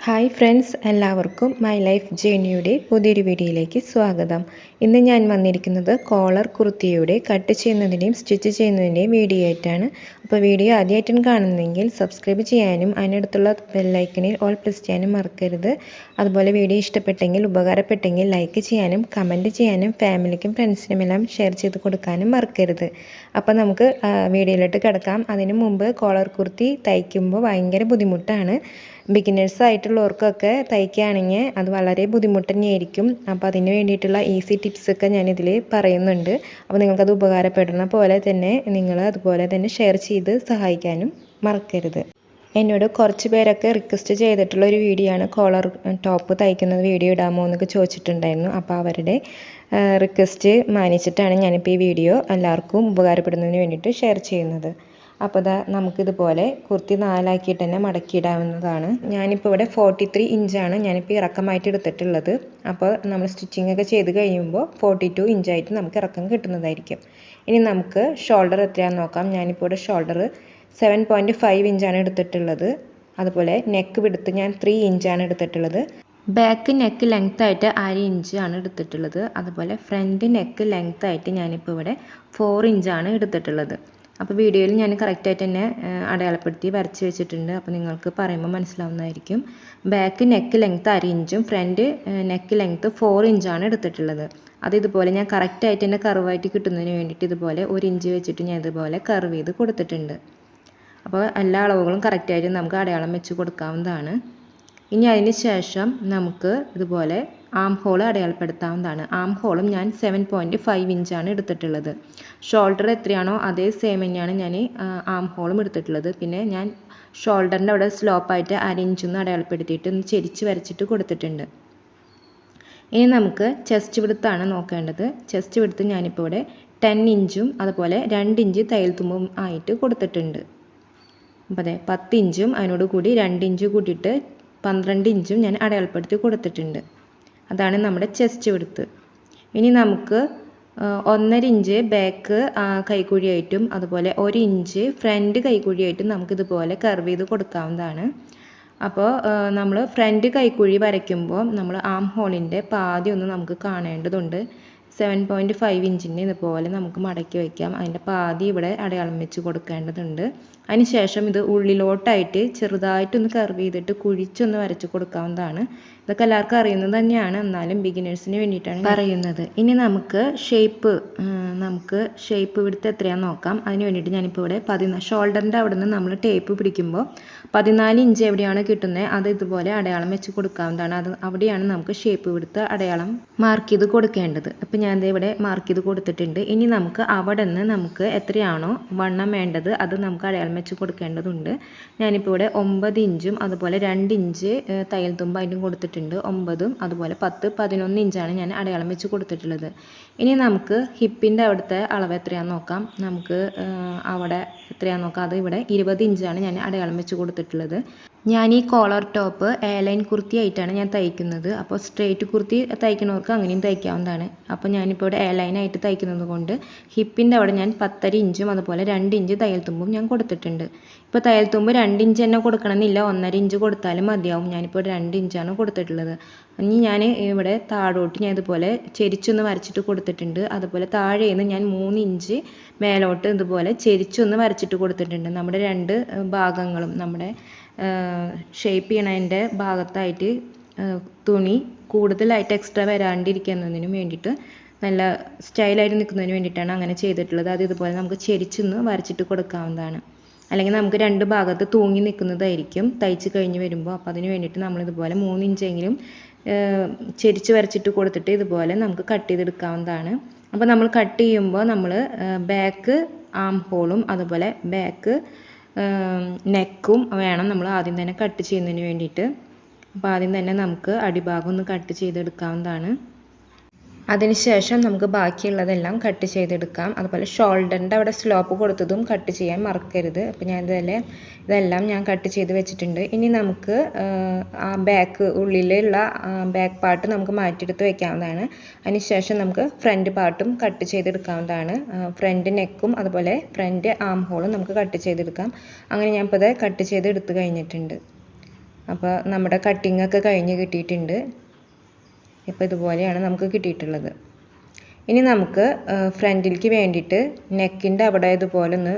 Hi friends എല്ലാവർക്കും my life ജേണിയുടെ പുതിയൊരു വീഡിയോയിലേക്ക് സ്വാഗതം. ഇന്ന് ഞാൻ വന്നിരിക്കുന്നത് കോളർ കുർത്തിയുടെ കട്ട് ചെയ്യുന്നതിന്റെയും സ്റ്റിച്ച് ചെയ്യുന്നതിന്റെയും വീഡിയോ ആയിട്ടാണ്. അപ്പോൾ വീഡിയോ ആദ്യമായിട്ടും കാണുന്നെങ്കിൽ സബ്സ്ക്രൈബ് ചെയ്യാനും അതിനടുത്തുള്ള ബെല്ലൈക്കണിൽ ഓൾ പ്രസ് ചെയ്യാനും മറക്കരുത്. അതുപോലെ വീഡിയോ ഇഷ്ടപ്പെട്ടെങ്കിൽ ഉപകാരപ്പെട്ടെങ്കിൽ ലൈക്ക് ചെയ്യാനും കമന്റ് ചെയ്യാനും ഫാമിലിക്കും ഫ്രണ്ട്സിനും എല്ലാം ഷെയർ ചെയ്ത് കൊടുക്കാനും മറക്കരുത്. അപ്പോൾ നമുക്ക് വീഡിയോയിലോട്ട് കിടക്കാം. അതിനു മുമ്പ് കോളർ കുർത്തി തയ്ക്കുമ്പോൾ ഭയങ്കര ബുദ്ധിമുട്ടാണ്. ബിഗിനേഴ്സ് ആയിട്ടുള്ളവർക്കൊക്കെ തയ്ക്കുകയാണെങ്കിൽ അത് വളരെ ബുദ്ധിമുട്ട് തന്നെയായിരിക്കും. അപ്പോൾ അതിന് വേണ്ടിയിട്ടുള്ള ഈസി ടിപ്സൊക്കെ ഞാനിതിൽ പറയുന്നുണ്ട്. അപ്പോൾ നിങ്ങൾക്കത് ഉപകാരപ്പെടുന്ന പോലെ തന്നെ നിങ്ങൾ അതുപോലെ തന്നെ ഷെയർ ചെയ്ത് സഹായിക്കാനും മറക്കരുത്. എന്നോട് കുറച്ച് പേരൊക്കെ റിക്വസ്റ്റ് ചെയ്തിട്ടുള്ള ഒരു വീഡിയോ ആണ് കോളർ ടോപ്പ് തയ്ക്കുന്നത് വീഡിയോ ഇടാമോ എന്നൊക്കെ ചോദിച്ചിട്ടുണ്ടായിരുന്നു. അപ്പോൾ അവരുടെ റിക്വസ്റ്റ് മാനിച്ചിട്ടാണ് ഞാനിപ്പോൾ ഈ വീഡിയോ എല്ലാവർക്കും ഉപകാരപ്പെടുന്നതിന് വേണ്ടിയിട്ട് ഷെയർ ചെയ്യുന്നത്. അപ്പോൾ ഇതാ നമുക്കിതുപോലെ കുർത്തി നാലാക്കിയിട്ട് തന്നെ മടക്കിയിടാവുന്നതാണ്. ഞാനിപ്പോൾ ഇവിടെ ഫോർട്ടി ത്രീ ഇഞ്ചാണ് ഞാനിപ്പോൾ ഇറക്കമായിട്ട് എടുത്തിട്ടുള്ളത്. അപ്പോൾ നമ്മൾ സ്റ്റിച്ചിങ് ഒക്കെ ചെയ്ത് കഴിയുമ്പോൾ ഫോർട്ടി ടു ഇഞ്ചായിട്ട് നമുക്ക് ഇറക്കം കിട്ടുന്നതായിരിക്കും. ഇനി നമുക്ക് ഷോൾഡർ എത്രയാണെന്ന് നോക്കാം. ഞാനിപ്പോൾ ഇവിടെ ഷോൾഡർ സെവൻ പോയിന്റ് ഫൈവ് ഇഞ്ചാണ് എടുത്തിട്ടുള്ളത്. അതുപോലെ നെക്ക് വിടുത്ത് ഞാൻ ത്രീ ഇഞ്ചാണ് എടുത്തിട്ടുള്ളത്. ബാക്ക് നെക്ക് ലെങ്ത് ആയിട്ട് അര ഇഞ്ച് ആണ് എടുത്തിട്ടുള്ളത്. അതുപോലെ ഫ്രണ്ട് നെക്ക് ലെങ്ത് ആയിട്ട് ഞാനിപ്പോൾ ഇവിടെ ഫോർ ഇഞ്ചാണ് എടുത്തിട്ടുള്ളത്. അപ്പോൾ വീഡിയോയിൽ ഞാൻ കറക്റ്റായിട്ട് തന്നെ അടയാളപ്പെടുത്തി വരച്ച് വെച്ചിട്ടുണ്ട്. അപ്പോൾ നിങ്ങൾക്ക് പറയുമ്പോൾ മനസ്സിലാവുന്നതായിരിക്കും. ബാക്ക് നെക്ക് ലെങ്ത് അര ഇഞ്ചും ഫ്രണ്ട് നെക്ക് ലെങ്ത് ഫോർ ഇഞ്ചാണ് എടുത്തിട്ടുള്ളത്. അത് ഇതുപോലെ ഞാൻ കറക്റ്റായിട്ട് തന്നെ കർവായിട്ട് കിട്ടുന്നതിന് വേണ്ടിയിട്ട് ഇതുപോലെ ഒരു ഇഞ്ച് വെച്ചിട്ട് ഞാൻ ഇതുപോലെ കർവ് ചെയ്ത് കൊടുത്തിട്ടുണ്ട്. അപ്പോൾ എല്ലാ അളവുകളും കറക്റ്റായിട്ട് നമുക്ക് അടയാളം വെച്ച് കൊടുക്കാവുന്നതാണ്. ഇനി അതിന് ശേഷം നമുക്ക് ഇതുപോലെ ആം ഹോൾ അടയാളപ്പെടുത്താവുന്നതാണ്. ആം ഹോളും ഞാൻ സെവൻ പോയിന്റ് ഫൈവ് ഇഞ്ചാണ് എടുത്തിട്ടുള്ളത്. ഷോൾഡർ എത്രയാണോ അതേ സെയിം തന്നെയാണ് ഞാൻ ആം ഹോളും എടുത്തിട്ടുള്ളത്. പിന്നെ ഞാൻ ഷോൾഡറിന്റെ അവിടെ സ്ലോപ്പായിട്ട് അര ഇഞ്ചൊന്ന് അടയാളപ്പെടുത്തിയിട്ട് ഒന്ന് ചെരിച്ച് വരച്ചിട്ട് കൊടുത്തിട്ടുണ്ട്. ഇനി നമുക്ക് ചെസ്റ്റ് വിടുത്താണ് നോക്കേണ്ടത്. ചെസ്റ്റ് വിടുത്ത് ഞാനിപ്പോൾ ഇവിടെ ടെൻ ഇഞ്ചും അതുപോലെ രണ്ട് ഇഞ്ച് തയ്യൽ തുമ്പും ആയിട്ട് കൊടുത്തിട്ടുണ്ട്. അപ്പോൾ അതെ പത്ത് ഇഞ്ചും അതിനോട് കൂടി രണ്ട് ഇഞ്ച് കൂട്ടിയിട്ട് പന്ത്രണ്ട് ഇഞ്ചും ഞാൻ അടയാളപ്പെടുത്തി കൊടുത്തിട്ടുണ്ട്. അതാണ് നമ്മുടെ ചെസ്റ്റ് വിടുത്ത് ഇനി നമുക്ക് ഒന്നര ഇഞ്ച് ബാക്ക് കൈക്കുഴിയായിട്ടും അതുപോലെ ഒരു ഇഞ്ച് ഫ്രണ്ട് കൈക്കുഴിയായിട്ടും നമുക്കിതുപോലെ കർവ് ചെയ്ത് കൊടുക്കാവുന്നതാണ്. അപ്പോൾ നമ്മൾ ഫ്രണ്ട് കൈക്കുഴി വരയ്ക്കുമ്പോൾ നമ്മൾ ആം ഹോളിന്റെ പാതി ഒന്ന് നമുക്ക് കാണേണ്ടതുണ്ട്. സെവൻ പോയിന്റ് ഫൈവ് ഇഞ്ചിന്റെ ഇതുപോലെ നമുക്ക് മടക്കി വയ്ക്കാം. അതിന്റെ പാതി ഇവിടെ അടയാളം വെച്ച് കൊടുക്കേണ്ടതുണ്ട്. അതിനുശേഷം ഇത് ഉള്ളിലോട്ടായിട്ട് ചെറുതായിട്ടൊന്ന് കർവ് ചെയ്തിട്ട് കുഴിച്ചൊന്ന് വരച്ച് കൊടുക്കാവുന്നതാണ്. ഇതൊക്കെ എല്ലാവർക്കും അറിയുന്നത് തന്നെയാണ്. എന്നാലും ബിഗിനേഴ്സിന് വേണ്ടിയിട്ടാണ് പറയുന്നത്. ഇനി നമുക്ക് ഷേപ്പ് നമുക്ക് ഷേപ്പ് ഇവിടുത്തെ എത്രയാണെന്ന് നോക്കാം. അതിന് വേണ്ടിയിട്ട് ഞാനിപ്പോൾ ഇവിടെ പതിനാല് ഷോൾഡറിന്റെ അവിടെ നിന്ന് നമ്മൾ ടേപ്പ് പിടിക്കുമ്പോൾ പതിനാല് ഇഞ്ച് എവിടെയാണ് കിട്ടുന്നത് അത് ഇതുപോലെ അടയാളം വെച്ച് കൊടുക്കാവുന്നതാണ്. അത് അവിടെയാണ് നമുക്ക് ഷേപ്പ് ഇവിടുത്തെ അടയാളം മാർക്ക് ചെയ്ത് കൊടുക്കേണ്ടത്. അപ്പോൾ ഞാൻ ഇവിടെ മാർക്ക് ചെയ്ത് കൊടുത്തിട്ടുണ്ട്. ഇനി നമുക്ക് അവിടെ നിന്ന് നമുക്ക് എത്രയാണോ വണ്ണം വേണ്ടത് അത് നമുക്ക് അടയാളം വെച്ച് കൊടുക്കേണ്ടതുണ്ട്. ഞാനിപ്പോൾ ഇവിടെ ഒമ്പത് ഇഞ്ചും അതുപോലെ രണ്ട് ഇഞ്ച് തയ്യൽ തുമ്പ് അതിനും കൊടുത്തിട്ടുണ്ട്. ഒമ്പതും അതുപോലെ പത്ത് പതിനൊന്ന് ഇഞ്ചാണ് ഞാൻ അടയാളം വെച്ച് കൊടുത്തിട്ടുള്ളത്. ഇനി നമുക്ക് ഹിപ്പിന്റെ അവിടുത്തെ അളവ് എത്രയാണെന്ന് നോക്കാം. നമുക്ക് അവിടെ എത്രയാണെന്ന് നോക്കാം. അത് ഇവിടെ ഇരുപത് ഇഞ്ചാണ് ഞാൻ അടയാളം വെച്ച് കൊടുത്തിട്ടുള്ളത്. ഞാൻ ഈ കോളർ ടോപ്പ് എയർലൈൻ കുർത്തി ആയിട്ടാണ് ഞാൻ തയ്ക്കുന്നത്. അപ്പോൾ സ്ട്രേറ്റ് കുർത്തി തയ്ക്കുന്നവർക്ക് അങ്ങനെയും തയ്ക്കാവുന്നതാണ്. അപ്പോൾ ഞാനിപ്പോൾ ഇവിടെ എയർലൈൻ ആയിട്ട് തയ്ക്കുന്നത് കൊണ്ട് ഹിപ്പിന്റെ അവിടെ ഞാൻ പത്തര ഇഞ്ചും അതുപോലെ രണ്ട് ഇഞ്ച് തയ്യൽ തുമ്പും ഞാൻ കൊടുത്തിട്ടുണ്ട്. ഇപ്പോൾ തയ്യൽ തുമ്പ് രണ്ട് ഇഞ്ച് തന്നെ കൊടുക്കണമെന്നില്ല. ഒന്നര ഇഞ്ച് കൊടുത്താലും മതിയാവും. ഞാനിപ്പോൾ രണ്ട് ഇഞ്ചാണ് കൊടുത്തിട്ടുള്ളത്. ഇനി ഞാൻ ഇവിടെ താഴോട്ട് ഞാൻ ഇതുപോലെ ചെരിച്ചൊന്ന് വരച്ചിട്ട് കൊടുത്തിട്ടുണ്ട്. അതുപോലെ താഴേന്ന് ഞാൻ മൂന്ന് ഇഞ്ച് മേലോട്ട് ഇതുപോലെ ചെരിച്ചൊന്ന് വരച്ചിട്ട് കൊടുത്തിട്ടുണ്ട്. നമ്മുടെ രണ്ട് ഭാഗങ്ങളും നമ്മുടെ ഷേപ്പ് ചെയ്യണതിന്റെ ഭാഗത്തായിട്ട് തുണി കൂടുതലായിട്ട് എക്സ്ട്രാ വരാണ്ടിരിക്കുന്നതിന് വേണ്ടിയിട്ട് നല്ല സ്റ്റൈലായിട്ട് നിൽക്കുന്നതിന് വേണ്ടിയിട്ടാണ് അങ്ങനെ ചെയ്തിട്ടുള്ളത്. അത് ഇതുപോലെ നമുക്ക് ചെരിച്ചൊന്ന് വരച്ചിട്ട് കൊടുക്കാവുന്നതാണ്. അല്ലെങ്കിൽ നമുക്ക് രണ്ട് ഭാഗത്ത് തൂങ്ങി നിൽക്കുന്നതായിരിക്കും. തയ്ച്ച് കഴിഞ്ഞ് വരുമ്പോൾ അപ്പോൾ അതിന് വേണ്ടിയിട്ട് നമ്മൾ ഇതുപോലെ മൂന്ന് ഇഞ്ചെങ്കിലും ചെരിച്ച് വരച്ചിട്ട് കൊടുത്തിട്ട് ഇതുപോലെ നമുക്ക് കട്ട് ചെയ്തെടുക്കാവുന്നതാണ്. അപ്പോൾ നമ്മൾ കട്ട് ചെയ്യുമ്പോൾ നമ്മൾ ബാക്ക് ആം ഹോളും അതുപോലെ ബാക്ക് നെക്കും വേണം നമ്മൾ ആദ്യം തന്നെ കട്ട് ചെയ്യുന്നതിന് വേണ്ടിയിട്ട്. അപ്പോൾ ആദ്യം തന്നെ നമുക്ക് അടിഭാഗം ഒന്ന് കട്ട് ചെയ്തെടുക്കാവുന്നതാണ്. അതിനുശേഷം നമുക്ക് ബാക്കിയുള്ളതെല്ലാം കട്ട് ചെയ്തെടുക്കാം. അതുപോലെ ഷോൾഡറിന്റെ അവിടെ സ്ലോപ്പ് കൊടുത്തതും കട്ട് ചെയ്യാൻ മറക്കരുത്. അപ്പോൾ ഞാൻ ഇതുപോലെ ഇതെല്ലാം ഞാൻ കട്ട് ചെയ്ത് വെച്ചിട്ടുണ്ട്. ഇനി നമുക്ക് ആ ബാക്ക് ഉള്ളിലുള്ള ബാക്ക് പാർട്ട് നമുക്ക് മാറ്റിയെടുത്ത് വെക്കാവുന്നതാണ്. അതിനുശേഷം നമുക്ക് ഫ്രണ്ട് പാർട്ടും കട്ട് ചെയ്തെടുക്കാവുന്നതാണ്. ഫ്രണ്ട് നെക്കും അതുപോലെ ഫ്രണ്ട് ആം ഹോളും നമുക്ക് കട്ട് ചെയ്തെടുക്കാം. അങ്ങനെ ഞാൻ ഇപ്പോൾ ഇത് കട്ട് ചെയ്ത് എടുത്ത് കഴിഞ്ഞിട്ടുണ്ട്. അപ്പോൾ നമ്മുടെ കട്ടിംഗ് ഒക്കെ കഴിഞ്ഞ് കിട്ടിയിട്ടുണ്ട്. ഇപ്പോൾ ഇതുപോലെയാണ് നമുക്ക് കിട്ടിയിട്ടുള്ളത്. ഇനി നമുക്ക് ഫ്രണ്ടിലേക്ക് വേണ്ടിയിട്ട് നെക്കിന്റെ അവിടെ ഇതുപോലെ ഒന്ന്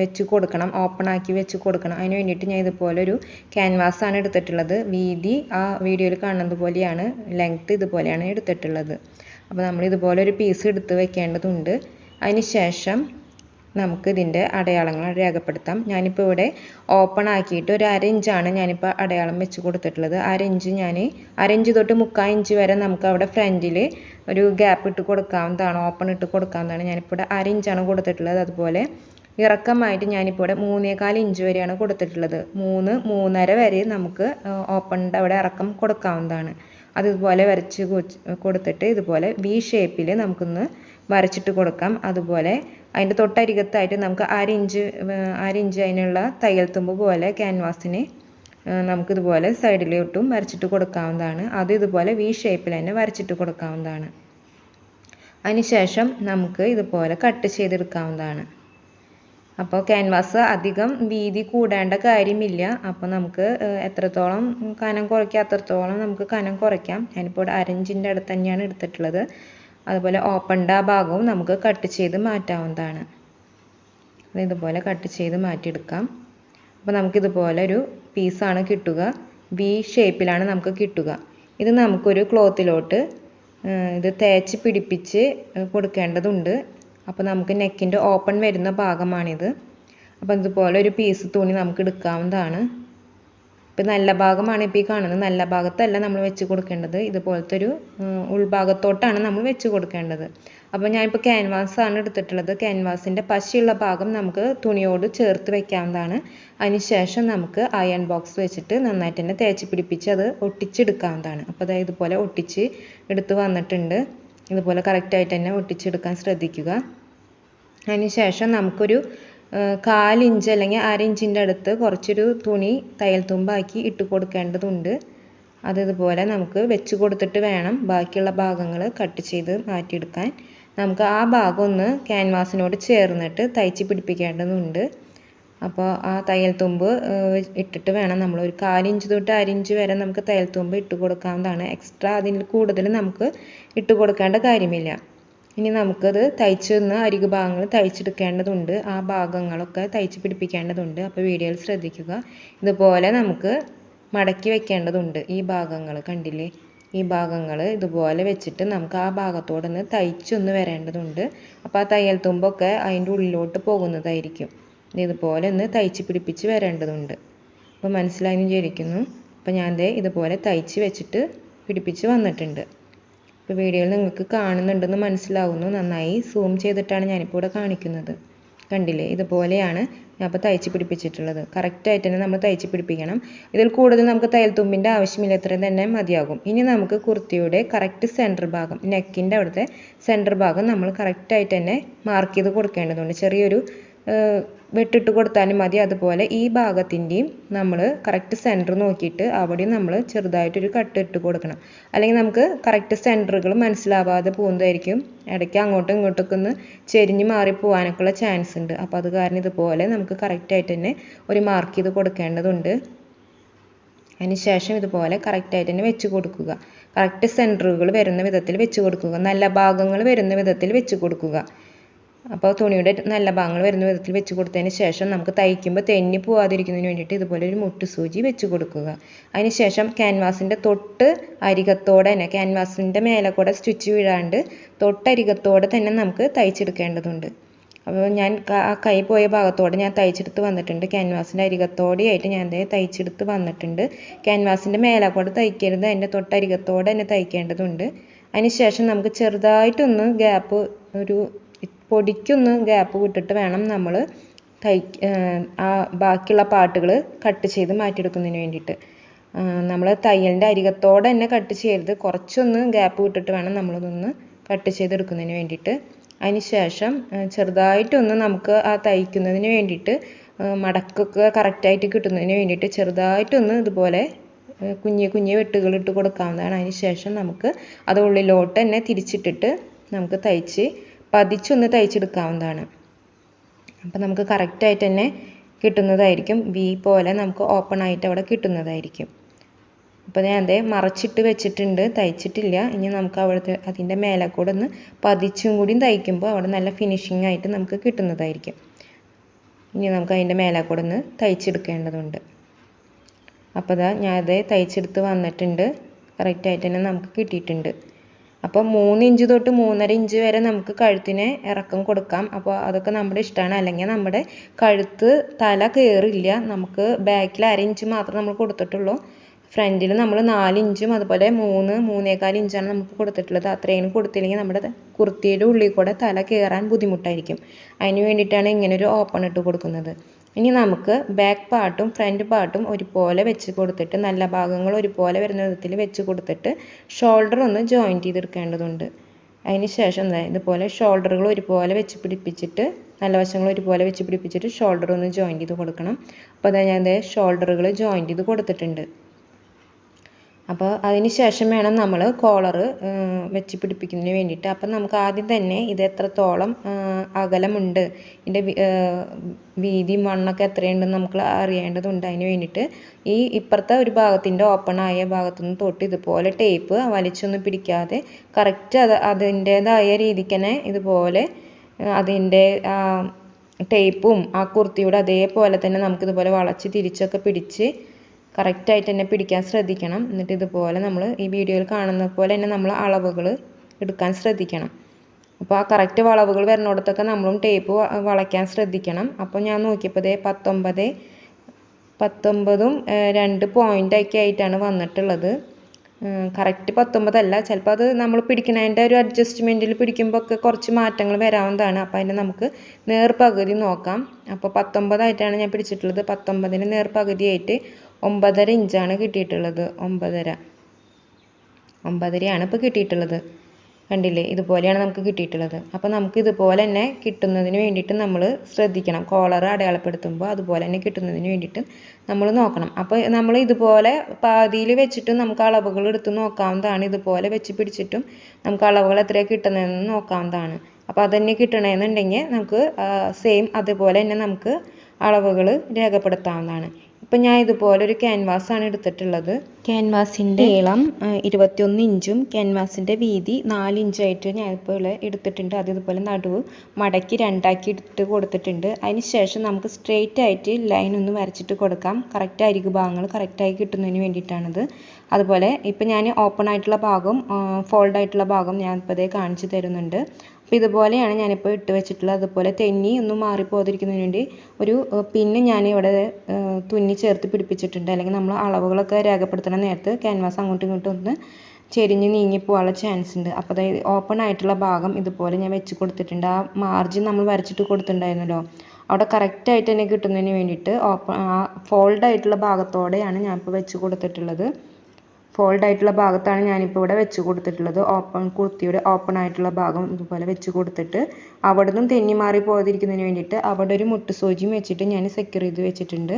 വെച്ച് കൊടുക്കണം ഓപ്പൺ ആക്കി വെച്ച് കൊടുക്കണം. അതിന് വേണ്ടിയിട്ട് ഞാൻ ഇതുപോലെ ഒരു ക്യാൻവാസാണ് എടുത്തിട്ടുള്ളത്. വീതി ആ വീഡിയോയിൽ കാണുന്നത് പോലെയാണ് ലെങ്ത്ത് ഇതുപോലെയാണ് എടുത്തിട്ടുള്ളത്. അപ്പോൾ നമ്മൾ ഇതുപോലെ ഒരു പീസ് എടുത്ത് വെക്കേണ്ടതുണ്ട്. അതിന് ശേഷം നമുക്ക് ഇതിന്റെ അടയാളങ്ങൾ രേഖപ്പെടുത്താം. ഞാനിപ്പോൾ ഇവിടെ ഓപ്പൺ ആക്കിയിട്ട് ഒരു അര ഇഞ്ചാണ് ഞാനിപ്പോൾ അടയാളം വെച്ച് കൊടുത്തിട്ടുള്ളത്. അര ഇഞ്ച് ഞാൻ അര ഇഞ്ച് തൊട്ട് മുക്കാൽ ഇഞ്ച് വരെ നമുക്ക് അവിടെ ഫ്രണ്ടിൽ ഒരു ഗ്യാപ്പ് ഇട്ട് കൊടുക്കാവുന്നതാണ് ഓപ്പൺ ഇട്ട് കൊടുക്കാവുന്നതാണ്. ഞാനിപ്പോൾ ഇവിടെ അര ഇഞ്ചാണ് കൊടുത്തിട്ടുള്ളത്. അതുപോലെ ഇറക്കമായിട്ട് ഞാനിപ്പോൾ ഇവിടെ മൂന്നേകാൽ ഇഞ്ച് വരെയാണ് കൊടുത്തിട്ടുള്ളത്. മൂന്ന് മൂന്നര വരെ നമുക്ക് ഓപ്പണിന്റെ അവിടെ ഇറക്കം കൊടുക്കാവുന്നതാണ്. അതുപോലെ വരച്ച് കൊടുത്തിട്ട് ഇതുപോലെ വി ഷേപ്പിൽ നമുക്കൊന്ന് വരച്ചിട്ട് കൊടുക്കാം. അതുപോലെ അതിന്റെ തൊട്ടരികത്തായിട്ട് നമുക്ക് അര ഇഞ്ച് അര ഇഞ്ച് അതിനുള്ള തയ്യൽ തുമ്പ് പോലെ ക്യാൻവാസിന് നമുക്കിതുപോലെ സൈഡിലോട്ടും വരച്ചിട്ട് കൊടുക്കാവുന്നതാണ്. അത് ഇതുപോലെ വി ഷേപ്പിൽ തന്നെ വരച്ചിട്ട് കൊടുക്കാവുന്നതാണ്. അതിനുശേഷം നമുക്ക് ഇതുപോലെ കട്ട് ചെയ്തെടുക്കാവുന്നതാണ്. അപ്പോൾ ക്യാൻവാസ് അധികം വീതി കൂടേണ്ട കാര്യമില്ല. അപ്പോൾ നമുക്ക് എത്രത്തോളം കനം കുറയ്ക്കാം അത്രത്തോളം നമുക്ക് കനം കുറയ്ക്കാം. ഞാനിപ്പോൾ അരഞ്ചിന്റെ അടുത്ത് തന്നെയാണ് എടുത്തിട്ടുള്ളത്. അതുപോലെ ഓപ്പണിന്റെ ആ ഭാഗവും നമുക്ക് കട്ട് ചെയ്ത് മാറ്റാവുന്നതാണ്. ഇതുപോലെ കട്ട് ചെയ്ത് മാറ്റിയെടുക്കാം. അപ്പോൾ നമുക്കിതുപോലെ ഒരു പീസാണ് കിട്ടുക. വി ഷേപ്പിലാണ് നമുക്ക് കിട്ടുക. ഇത് നമുക്കൊരു ക്ലോത്തിലോട്ട് ഇത് തേച്ച് പിടിപ്പിച്ച് കൊടുക്കേണ്ടതുണ്ട്. അപ്പോൾ നമുക്ക് നെക്കിന്റെ ഓപ്പൺ വരുന്ന ഭാഗമാണിത്. അപ്പോൾ ഇതുപോലെ ഒരു പീസ് തുണി നമുക്ക് എടുക്കാവുന്നതാണ്. ഇപ്പം നല്ല ഭാഗമാണ് ഇപ്പോൾ ഈ കാണുന്നത്. നല്ല ഭാഗത്തല്ല നമ്മൾ വെച്ച് കൊടുക്കേണ്ടത്. ഇതുപോലത്തെ ഒരു ഉൾഭാഗത്തോട്ടാണ് നമ്മൾ വെച്ച് കൊടുക്കേണ്ടത്. അപ്പോൾ ഞാനിപ്പോൾ ക്യാൻവാസാണ് എടുത്തിട്ടുള്ളത്. ക്യാൻവാസിന്റെ പശയുള്ള ഭാഗം നമുക്ക് തുണിയോട് ചേർത്ത് വെക്കാവുന്നതാണ്. അതിനുശേഷം നമുക്ക് അയൺ ബോക്സ് വെച്ചിട്ട് നന്നായിട്ട് തന്നെ തേച്ച് പിടിപ്പിച്ച് അത് ഒട്ടിച്ചെടുക്കാവുന്നതാണ്. അപ്പോൾ അതായത് ഇതുപോലെ ഒട്ടിച്ച് എടുത്ത് വന്നിട്ടുണ്ട്. ഇതുപോലെ കറക്റ്റായിട്ട് തന്നെ ഒട്ടിച്ചെടുക്കാൻ ശ്രദ്ധിക്കുക. അതിനുശേഷം നമുക്കൊരു കാലിഞ്ച് അല്ലെങ്കിൽ അര ഇഞ്ചിന്റെ അടുത്ത് കുറച്ചൊരു തുണി തയ്യൽ തുമ്പാക്കി ഇട്ട് കൊടുക്കേണ്ടതുണ്ട്. അത് ഇതുപോലെ നമുക്ക് വെച്ച് കൊടുത്തിട്ട് വേണം ബാക്കിയുള്ള ഭാഗങ്ങൾ കട്ട് ചെയ്ത് മാറ്റിയെടുക്കാൻ. നമുക്ക് ആ ഭാഗം ഒന്ന് ക്യാൻവാസിനോട് ചേർന്നിട്ട് തയ്ച്ച് പിടിപ്പിക്കേണ്ടതുണ്ട്. അപ്പോൾ ആ തയ്യൽ തുമ്പ് ഇട്ടിട്ട് വേണം നമ്മൾ ഒരു കാലിഞ്ച് തൊട്ട് അരിഞ്ച് വരെ നമുക്ക് തയ്യൽ തുമ്പ് ഇട്ട് കൊടുക്കാവുന്നതാണ്. എക്സ്ട്രാ അതിൽ കൂടുതൽ നമുക്ക് ഇട്ട് കൊടുക്കേണ്ട കാര്യമില്ല. ഇനി നമുക്കത് തയ്ച്ചൊന്ന് അരികു ഭാഗങ്ങൾ തയ്ച്ചെടുക്കേണ്ടതുണ്ട്. ആ ഭാഗങ്ങളൊക്കെ തയ്ച്ച് പിടിപ്പിക്കേണ്ടതുണ്ട്. അപ്പോൾ വീഡിയോയിൽ ശ്രദ്ധിക്കുക. ഇതുപോലെ നമുക്ക് മടക്കി വെക്കേണ്ടതുണ്ട് ഈ ഭാഗങ്ങൾ കണ്ടില്ലേ? ഈ ഭാഗങ്ങൾ ഇതുപോലെ വെച്ചിട്ട് നമുക്ക് ആ ഭാഗത്തോടൊന്ന് തയ്ച്ചൊന്ന് വരേണ്ടതുണ്ട്. അപ്പോൾ ആ തയ്യൽ തുമ്പൊക്കെ അതിന്റെ ഉള്ളിലോട്ട് പോകുന്നതായിരിക്കും. ഇതുപോലെ ഒന്ന് തയ്ച്ച് പിടിപ്പിച്ച് വരേണ്ടതുണ്ട്. അപ്പോൾ മനസ്സിലായെന്ന് വിചാരിക്കുന്നു. അപ്പോൾ ഞാൻ ദേ ഇതുപോലെ തയ്ച്ച് വെച്ചിട്ട് പിടിപ്പിച്ച് വന്നിട്ടുണ്ട്. ഇപ്പോൾ വീഡിയോയിൽ നിങ്ങൾക്ക് കാണുന്നുണ്ടെന്ന് മനസ്സിലാവുന്നു. നന്നായി സൂം ചെയ്തിട്ടാണ് ഞാനിപ്പോൾ ഇവിടെ കാണിക്കുന്നത്. കണ്ടില്ലേ? ഇതുപോലെയാണ് ഞാൻ ഇപ്പോൾ തയ്ച്ച് പിടിപ്പിച്ചിട്ടുള്ളത്. കറക്റ്റായിട്ട് തന്നെ നമ്മൾ തയ്ച്ച് പിടിപ്പിക്കണം. ഇതിൽ കൂടുതൽ നമുക്ക് തയ്യൽ തുമ്പിന്റെ ആവശ്യമില്ല. ഇത്രയും തന്നെ മതിയാകും. ഇനി നമുക്ക് കുർത്തിയുടെ കറക്റ്റ് സെന്റർ ഭാഗം നെക്കിന്റെ അവിടുത്തെ സെന്റർ ഭാഗം നമ്മൾ കറക്റ്റായിട്ട് തന്നെ മാർക്ക് ചെയ്ത് കൊടുക്കേണ്ടതുണ്ട്. ചെറിയൊരു വെട്ടിട്ട് കൊടുത്താലും മതി. അതുപോലെ ഈ ഭാഗത്തിന്റെയും നമ്മൾ കറക്റ്റ് സെന്റർ നോക്കിയിട്ട് അവിടെയും നമ്മൾ ചെറുതായിട്ടൊരു കട്ട് ഇട്ട് കൊടുക്കണം. അല്ലെങ്കിൽ നമുക്ക് കറക്റ്റ് സെന്ററുകൾ മനസ്സിലാവാതെ പോകുന്നതായിരിക്കും. ഇടയ്ക്ക് അങ്ങോട്ടും ഇങ്ങോട്ടൊക്കെ ഒന്ന് ചെരിഞ്ഞ് മാറി പോകാനൊക്കെയുള്ള ചാൻസ് ഉണ്ട്. അപ്പോൾ അത് കാരണം ഇതുപോലെ നമുക്ക് കറക്റ്റായിട്ട് തന്നെ ഒരു മാർക്ക് ചെയ്ത് കൊടുക്കേണ്ടതുണ്ട്. അതിന് ശേഷം ഇതുപോലെ കറക്റ്റായിട്ട് തന്നെ വെച്ച് കൊടുക്കുക. കറക്റ്റ് സെന്ററുകൾ വരുന്ന വിധത്തിൽ വെച്ച് കൊടുക്കുക. നല്ല ഭാഗങ്ങൾ വരുന്ന വിധത്തിൽ വെച്ച് കൊടുക്കുക. അപ്പോൾ തുണിയുടെ നല്ല ഭാഗങ്ങൾ വരുന്ന വിധത്തിൽ വെച്ച് കൊടുത്തതിന് ശേഷം നമുക്ക് തയ്ക്കുമ്പോൾ തെന്നി പോവാതിരിക്കുന്നതിന് വേണ്ടിയിട്ട് ഇതുപോലെ ഒരു മുട്ട് സൂചി വെച്ച് കൊടുക്കുക. അതിന് ശേഷം ക്യാൻവാസിന്റെ തൊട്ട് അരികത്തോടെ തന്നെ ക്യാൻവാസിന്റെ മേലെ കൂടെ സ്റ്റിച്ച് വീഴാണ്ട് തൊട്ടരികത്തോടെ തന്നെ നമുക്ക് തയ്ച്ചെടുക്കേണ്ടതുണ്ട്. അപ്പോൾ ഞാൻ ആ കൈ പോയ ഭാഗത്തോടെ ഞാൻ തയ്ച്ചെടുത്ത് വന്നിട്ടുണ്ട്. ക്യാൻവാസിന്റെ അരികത്തോടെയായിട്ട് ഞാൻ ദേ തയ്ച്ചെടുത്ത് വന്നിട്ടുണ്ട്. ക്യാൻവാസിന്റെ മേലെ കൂടെ തയ്ക്കരുത് അതിന്റെ തൊട്ടരികത്തോടെ തന്നെ തയ്ക്കേണ്ടതുണ്ട്. അതിന് ശേഷം നമുക്ക് ചെറുതായിട്ടൊന്ന് ഗ്യാപ്പ് ഒരു പൊടിക്കൊന്ന് ഗ്യാപ്പ് വിട്ടിട്ട് വേണം നമ്മൾ തൈ ആ ബാക്കിയുള്ള പാട്ടുകൾ കട്ട് ചെയ്ത് മാറ്റിയെടുക്കുന്നതിന് വേണ്ടിയിട്ട്. നമ്മൾ തയ്യലിന്റെ അരികത്തോടെ തന്നെ കട്ട് ചെയ്യരുത്. കുറച്ചൊന്ന് ഗ്യാപ്പ് വിട്ടിട്ട് വേണം നമ്മളതൊന്ന് കട്ട് ചെയ്തെടുക്കുന്നതിന് വേണ്ടിയിട്ട്. അതിന് ശേഷം ചെറുതായിട്ടൊന്ന് നമുക്ക് ആ തയ്ക്കുന്നതിന് വേണ്ടിയിട്ട് മടക്കൊക്കെ കറക്റ്റായിട്ട് കിട്ടുന്നതിന് വേണ്ടിയിട്ട് ചെറുതായിട്ടൊന്ന് ഇതുപോലെ കുഞ്ഞു കുഞ്ഞു വെട്ടുകൾ ഇട്ട് കൊടുക്കാവുന്നതാണ്. അതിന് ശേഷം നമുക്ക് അത് ഉള്ളിലോട്ട് തന്നെ തിരിച്ചിട്ടിട്ട് നമുക്ക് തയ്ച്ച് പതിച്ചൊന്ന് തയ്ച്ചെടുക്കാവുന്നതാണ്. അപ്പോൾ നമുക്ക് കറക്റ്റായിട്ട് തന്നെ കിട്ടുന്നതായിരിക്കും. വി പോലെ നമുക്ക് ഓപ്പൺ ആയിട്ട് അവിടെ കിട്ടുന്നതായിരിക്കും. അപ്പോൾ ഞാൻ അതേ മറച്ചിട്ട് വെച്ചിട്ടുണ്ട്. തയ്ച്ചിട്ടില്ല. ഇനി നമുക്ക് അവിടുത്തെ അതിന്റെ മേലെ കൂടെ ഒന്ന് പതിച്ചും കൂടിയും തയ്ക്കുമ്പോൾ അവിടെ നല്ല ഫിനിഷിംഗ് ആയിട്ട് നമുക്ക് കിട്ടുന്നതായിരിക്കും. ഇനി നമുക്ക് അതിന്റെ മേലെ കൂടെ ഒന്ന് തയ്ച്ചെടുക്കേണ്ടതുണ്ട്. അപ്പോൾ ഞാൻ അതേ തയ്ച്ചെടുത്ത് വന്നിട്ടുണ്ട്. കറക്റ്റായിട്ട് തന്നെ നമുക്ക് കിട്ടിയിട്ടുണ്ട്. അപ്പോൾ മൂന്ന് ഇഞ്ച് തൊട്ട് മൂന്നര ഇഞ്ച് വരെ നമുക്ക് കഴുത്തിന് ഇറക്കം കൊടുക്കാം. അപ്പോൾ അതൊക്കെ നമ്മുടെ ഇഷ്ടമാണ് അല്ലെങ്കിൽ നമ്മുടെ കഴുത്ത് തല കയറില്ല നമുക്ക് ബാക്കിൽ അര ഇഞ്ച് മാത്രമേ നമ്മൾ കൊടുത്തിട്ടുള്ളൂ. ഫ്രണ്ടിൽ നമ്മൾ നാല് ഇഞ്ചും അതുപോലെ മൂന്ന് മൂന്നേകാൽ ഇഞ്ചാണ് നമുക്ക് കൊടുത്തിട്ടുള്ളത്. അത്രയും കൊടുത്തില്ലെങ്കിൽ നമ്മുടെ കുർത്തിയുടെ ഉള്ളിൽ കൂടെ തല കയറാൻ ബുദ്ധിമുട്ടായിരിക്കും. അതിന് വേണ്ടിയിട്ടാണ് ഇങ്ങനെ ഒരു ഓപ്പൺ ഇട്ട് കൊടുക്കുന്നത്. ഇനി നമുക്ക് ബാക്ക് പാർട്ടും ഫ്രണ്ട് പാർട്ടും ഒരുപോലെ വെച്ച് കൊടുത്തിട്ട് നല്ല ഭാഗങ്ങൾ ഒരുപോലെ വരുന്ന വിധത്തിൽ വെച്ച് കൊടുത്തിട്ട് ഷോൾഡർ ഒന്ന് ജോയിന്റ് ചെയ്തെടുക്കേണ്ടതുണ്ട്. അതിന് ശേഷം ഇതുപോലെ ഷോൾഡറുകൾ ഒരുപോലെ വെച്ച് പിടിപ്പിച്ചിട്ട് നല്ല വശങ്ങൾ ഒരുപോലെ വെച്ച് പിടിപ്പിച്ചിട്ട് ഷോൾഡർ ഒന്ന് ജോയിന്റ് ചെയ്ത് കൊടുക്കണം. അപ്പോൾ അതാ ഞാൻ ഷോൾഡറുകൾ ജോയിന്റ് ചെയ്ത് കൊടുത്തിട്ടുണ്ട്. അപ്പോൾ അതിന് ശേഷം വേണം നമ്മൾ കോളർ വെച്ച് പിടിപ്പിക്കുന്നതിന് വേണ്ടിയിട്ട്. അപ്പം നമുക്ക് ആദ്യം തന്നെ ഇത് എത്രത്തോളം അകലമുണ്ട് ഇതിന്റെ വീതിയും മണ്ണൊക്കെ എത്രയുണ്ടെന്ന് നമുക്ക് അറിയേണ്ടതുണ്ട്. അതിന് വേണ്ടിയിട്ട് ഈ ഇപ്പുറത്തെ ഒരു ഭാഗത്തിന്റെ ഓപ്പൺ ആയ ഭാഗത്തുനിന്ന് തൊട്ട് ഇതുപോലെ ടേപ്പ് വലിച്ചൊന്നും പിടിക്കാതെ കറക്റ്റ് അത് അതിന്റേതായ രീതിക്ക് തന്നെ ഇതുപോലെ അതിന്റെ ടേപ്പും ആ കുർത്തിയുടെ അതേപോലെ തന്നെ നമുക്കിതുപോലെ വളച്ച് തിരിച്ചൊക്കെ പിടിച്ച് കറക്റ്റായിട്ട് തന്നെ പിടിക്കാൻ ശ്രദ്ധിക്കണം. എന്നിട്ട് ഇതുപോലെ നമ്മൾ ഈ വീഡിയോയിൽ കാണുന്ന പോലെ തന്നെ നമ്മൾ അളവുകൾ എടുക്കാൻ ശ്രദ്ധിക്കണം. അപ്പോൾ ആ കറക്റ്റ് വളവുകൾ വരുന്നിടത്തൊക്കെ നമ്മളും ടേപ്പ് വളയ്ക്കാൻ ശ്രദ്ധിക്കണം. അപ്പോൾ ഞാൻ നോക്കിയപ്പോൾ പത്തൊമ്പത് പത്തൊമ്പതും രണ്ട് പോയിന്റൊക്കെ ആയിട്ടാണ് വന്നിട്ടുള്ളത്. കറക്റ്റ് പത്തൊമ്പതല്ല. ചിലപ്പോൾ അത് നമ്മൾ പിടിക്കുന്നതിന്റെ ഒരു അഡ്ജസ്റ്റ്മെന്റിൽ പിടിക്കുമ്പോൾ ഒക്കെ കുറച്ച് മാറ്റങ്ങൾ വരാവുന്നതാണ്. അപ്പോൾ അതിന്റെ നമുക്ക് നേർപകുതി നോക്കാം. അപ്പോൾ പത്തൊമ്പതായിട്ടാണ് ഞാൻ പിടിച്ചിട്ടുള്ളത്. പത്തൊമ്പതിന് നേർപകുതിയായിട്ട് ഒമ്പതര ഇഞ്ചാണ് കിട്ടിയിട്ടുള്ളത്. ഒമ്പതര. ഒമ്പതരയാണ് ഇപ്പോൾ കിട്ടിയിട്ടുള്ളത്. കണ്ടില്ലേ? ഇതുപോലെയാണ് നമുക്ക് കിട്ടിയിട്ടുള്ളത്. അപ്പോൾ നമുക്ക് ഇതുപോലെ തന്നെ കിട്ടുന്നതിന് വേണ്ടിയിട്ട് നമ്മൾ ശ്രദ്ധിക്കണം. കോളർ അടയാളപ്പെടുത്തുമ്പോൾ അതുപോലെ തന്നെ കിട്ടുന്നതിന് വേണ്ടിയിട്ട് നമ്മൾ നോക്കണം. അപ്പോൾ നമ്മൾ ഇതുപോലെ പാതിയിൽ വെച്ചിട്ടും നമുക്ക് അളവുകൾ എടുത്ത് നോക്കാവുന്നതാണ്. ഇതുപോലെ വെച്ച് പിടിച്ചിട്ടും നമുക്ക് അളവുകൾ എത്രയാണ് കിട്ടുന്നതെന്ന് നോക്കാവുന്നതാണ്. അപ്പോൾ അതന്നെ കിട്ടണമെന്നുണ്ടെങ്കിൽ നമുക്ക് സെയിം അതുപോലെ തന്നെ നമുക്ക് അളവുകൾ രേഖപ്പെടുത്താവുന്നതാണ്. ഇപ്പം ഞാൻ ഇതുപോലെ ഒരു ക്യാൻവാസാണ് ആണ് എടുത്തിട്ടുള്ളത്. ക്യാൻവാസിന്റെ നീളം ഇരുപത്തിയൊന്ന് ഇഞ്ചും ക്യാൻവാസിന്റെ വീതി നാല് ഇഞ്ചായിട്ട് ഞാൻ ഇതുപോലെ എടുത്തിട്ടുണ്ട്. അത് ഇതുപോലെ നടുവ് മടക്കി രണ്ടാക്കി ഇട്ട് കൊടുത്തിട്ടുണ്ട്. അതിന് ശേഷം നമുക്ക് സ്ട്രെയിറ്റ് ആയിട്ട് ലൈൻ ഒന്ന് വരച്ചിട്ട് കൊടുക്കാം. കറക്റ്റ് അരികു ഭാഗങ്ങൾ കറക്റ്റായി കിട്ടുന്നതിന് വേണ്ടിയിട്ടാണിത്. അതുപോലെ ഇപ്പം ഞാൻ ഓപ്പൺ ആയിട്ടുള്ള ഭാഗം ഫോൾഡ് ആയിട്ടുള്ള ഭാഗം ഞാൻ ഇപ്പോൾ ഇതേ കാണിച്ചു തരുന്നുണ്ട്. അപ്പോൾ ഇതുപോലെയാണ് ഞാനിപ്പോൾ ഇട്ട് വെച്ചിട്ടുള്ളത്. അതുപോലെ തെന്നി ഒന്നും മാറിപ്പോതിരിക്കുന്നതിന് വേണ്ടി ഒരു പിന്നെ ഞാൻ ഇവിടെ തുന്നി ചേർത്ത് പിടിപ്പിച്ചിട്ടുണ്ട്. അല്ലെങ്കിൽ നമ്മൾ അളവുകളൊക്കെ രേഖപ്പെടുത്തണ നേരത്ത് ക്യാൻവാസ് അങ്ങോട്ടും ഇങ്ങോട്ടും ഒന്ന് ചെരിഞ്ഞ് നീങ്ങി പോവാനുള്ള ചാൻസ് ഉണ്ട്. അപ്പോൾ അതായത് ഓപ്പൺ ആയിട്ടുള്ള ഭാഗം ഇതുപോലെ ഞാൻ വെച്ച് കൊടുത്തിട്ടുണ്ട്. ആ മാർജിൻ നമ്മൾ വരച്ചിട്ട് കൊടുത്തിട്ടുണ്ടായിരുന്നല്ലോ. അവിടെ കറക്റ്റായിട്ട് തന്നെ കിട്ടുന്നതിന് വേണ്ടിയിട്ട് ഓപ്പൺ ആ ഫോൾഡ് ആയിട്ടുള്ള ഭാഗത്തോടെയാണ് ഞാൻ ഇപ്പോൾ വെച്ച് കൊടുത്തിട്ടുള്ളത്. ഫോൾഡ് ആയിട്ടുള്ള ഭാഗത്താണ് ഞാനിപ്പോൾ ഇവിടെ വെച്ച് കൊടുത്തിട്ടുള്ളത്. ഓപ്പൺ കുർത്തിയുടെ ഓപ്പൺ ആയിട്ടുള്ള ഭാഗം ഇതുപോലെ വെച്ച് കൊടുത്തിട്ട് അവിടെ നിന്നും തെന്നി മാറി പോകാതിരിക്കുന്നതിന് വേണ്ടിയിട്ട് അവിടെ ഒരു മുട്ട് സൂചിയും വെച്ചിട്ട് ഞാൻ സെക്യൂർ ചെയ്ത് വെച്ചിട്ടുണ്ട്.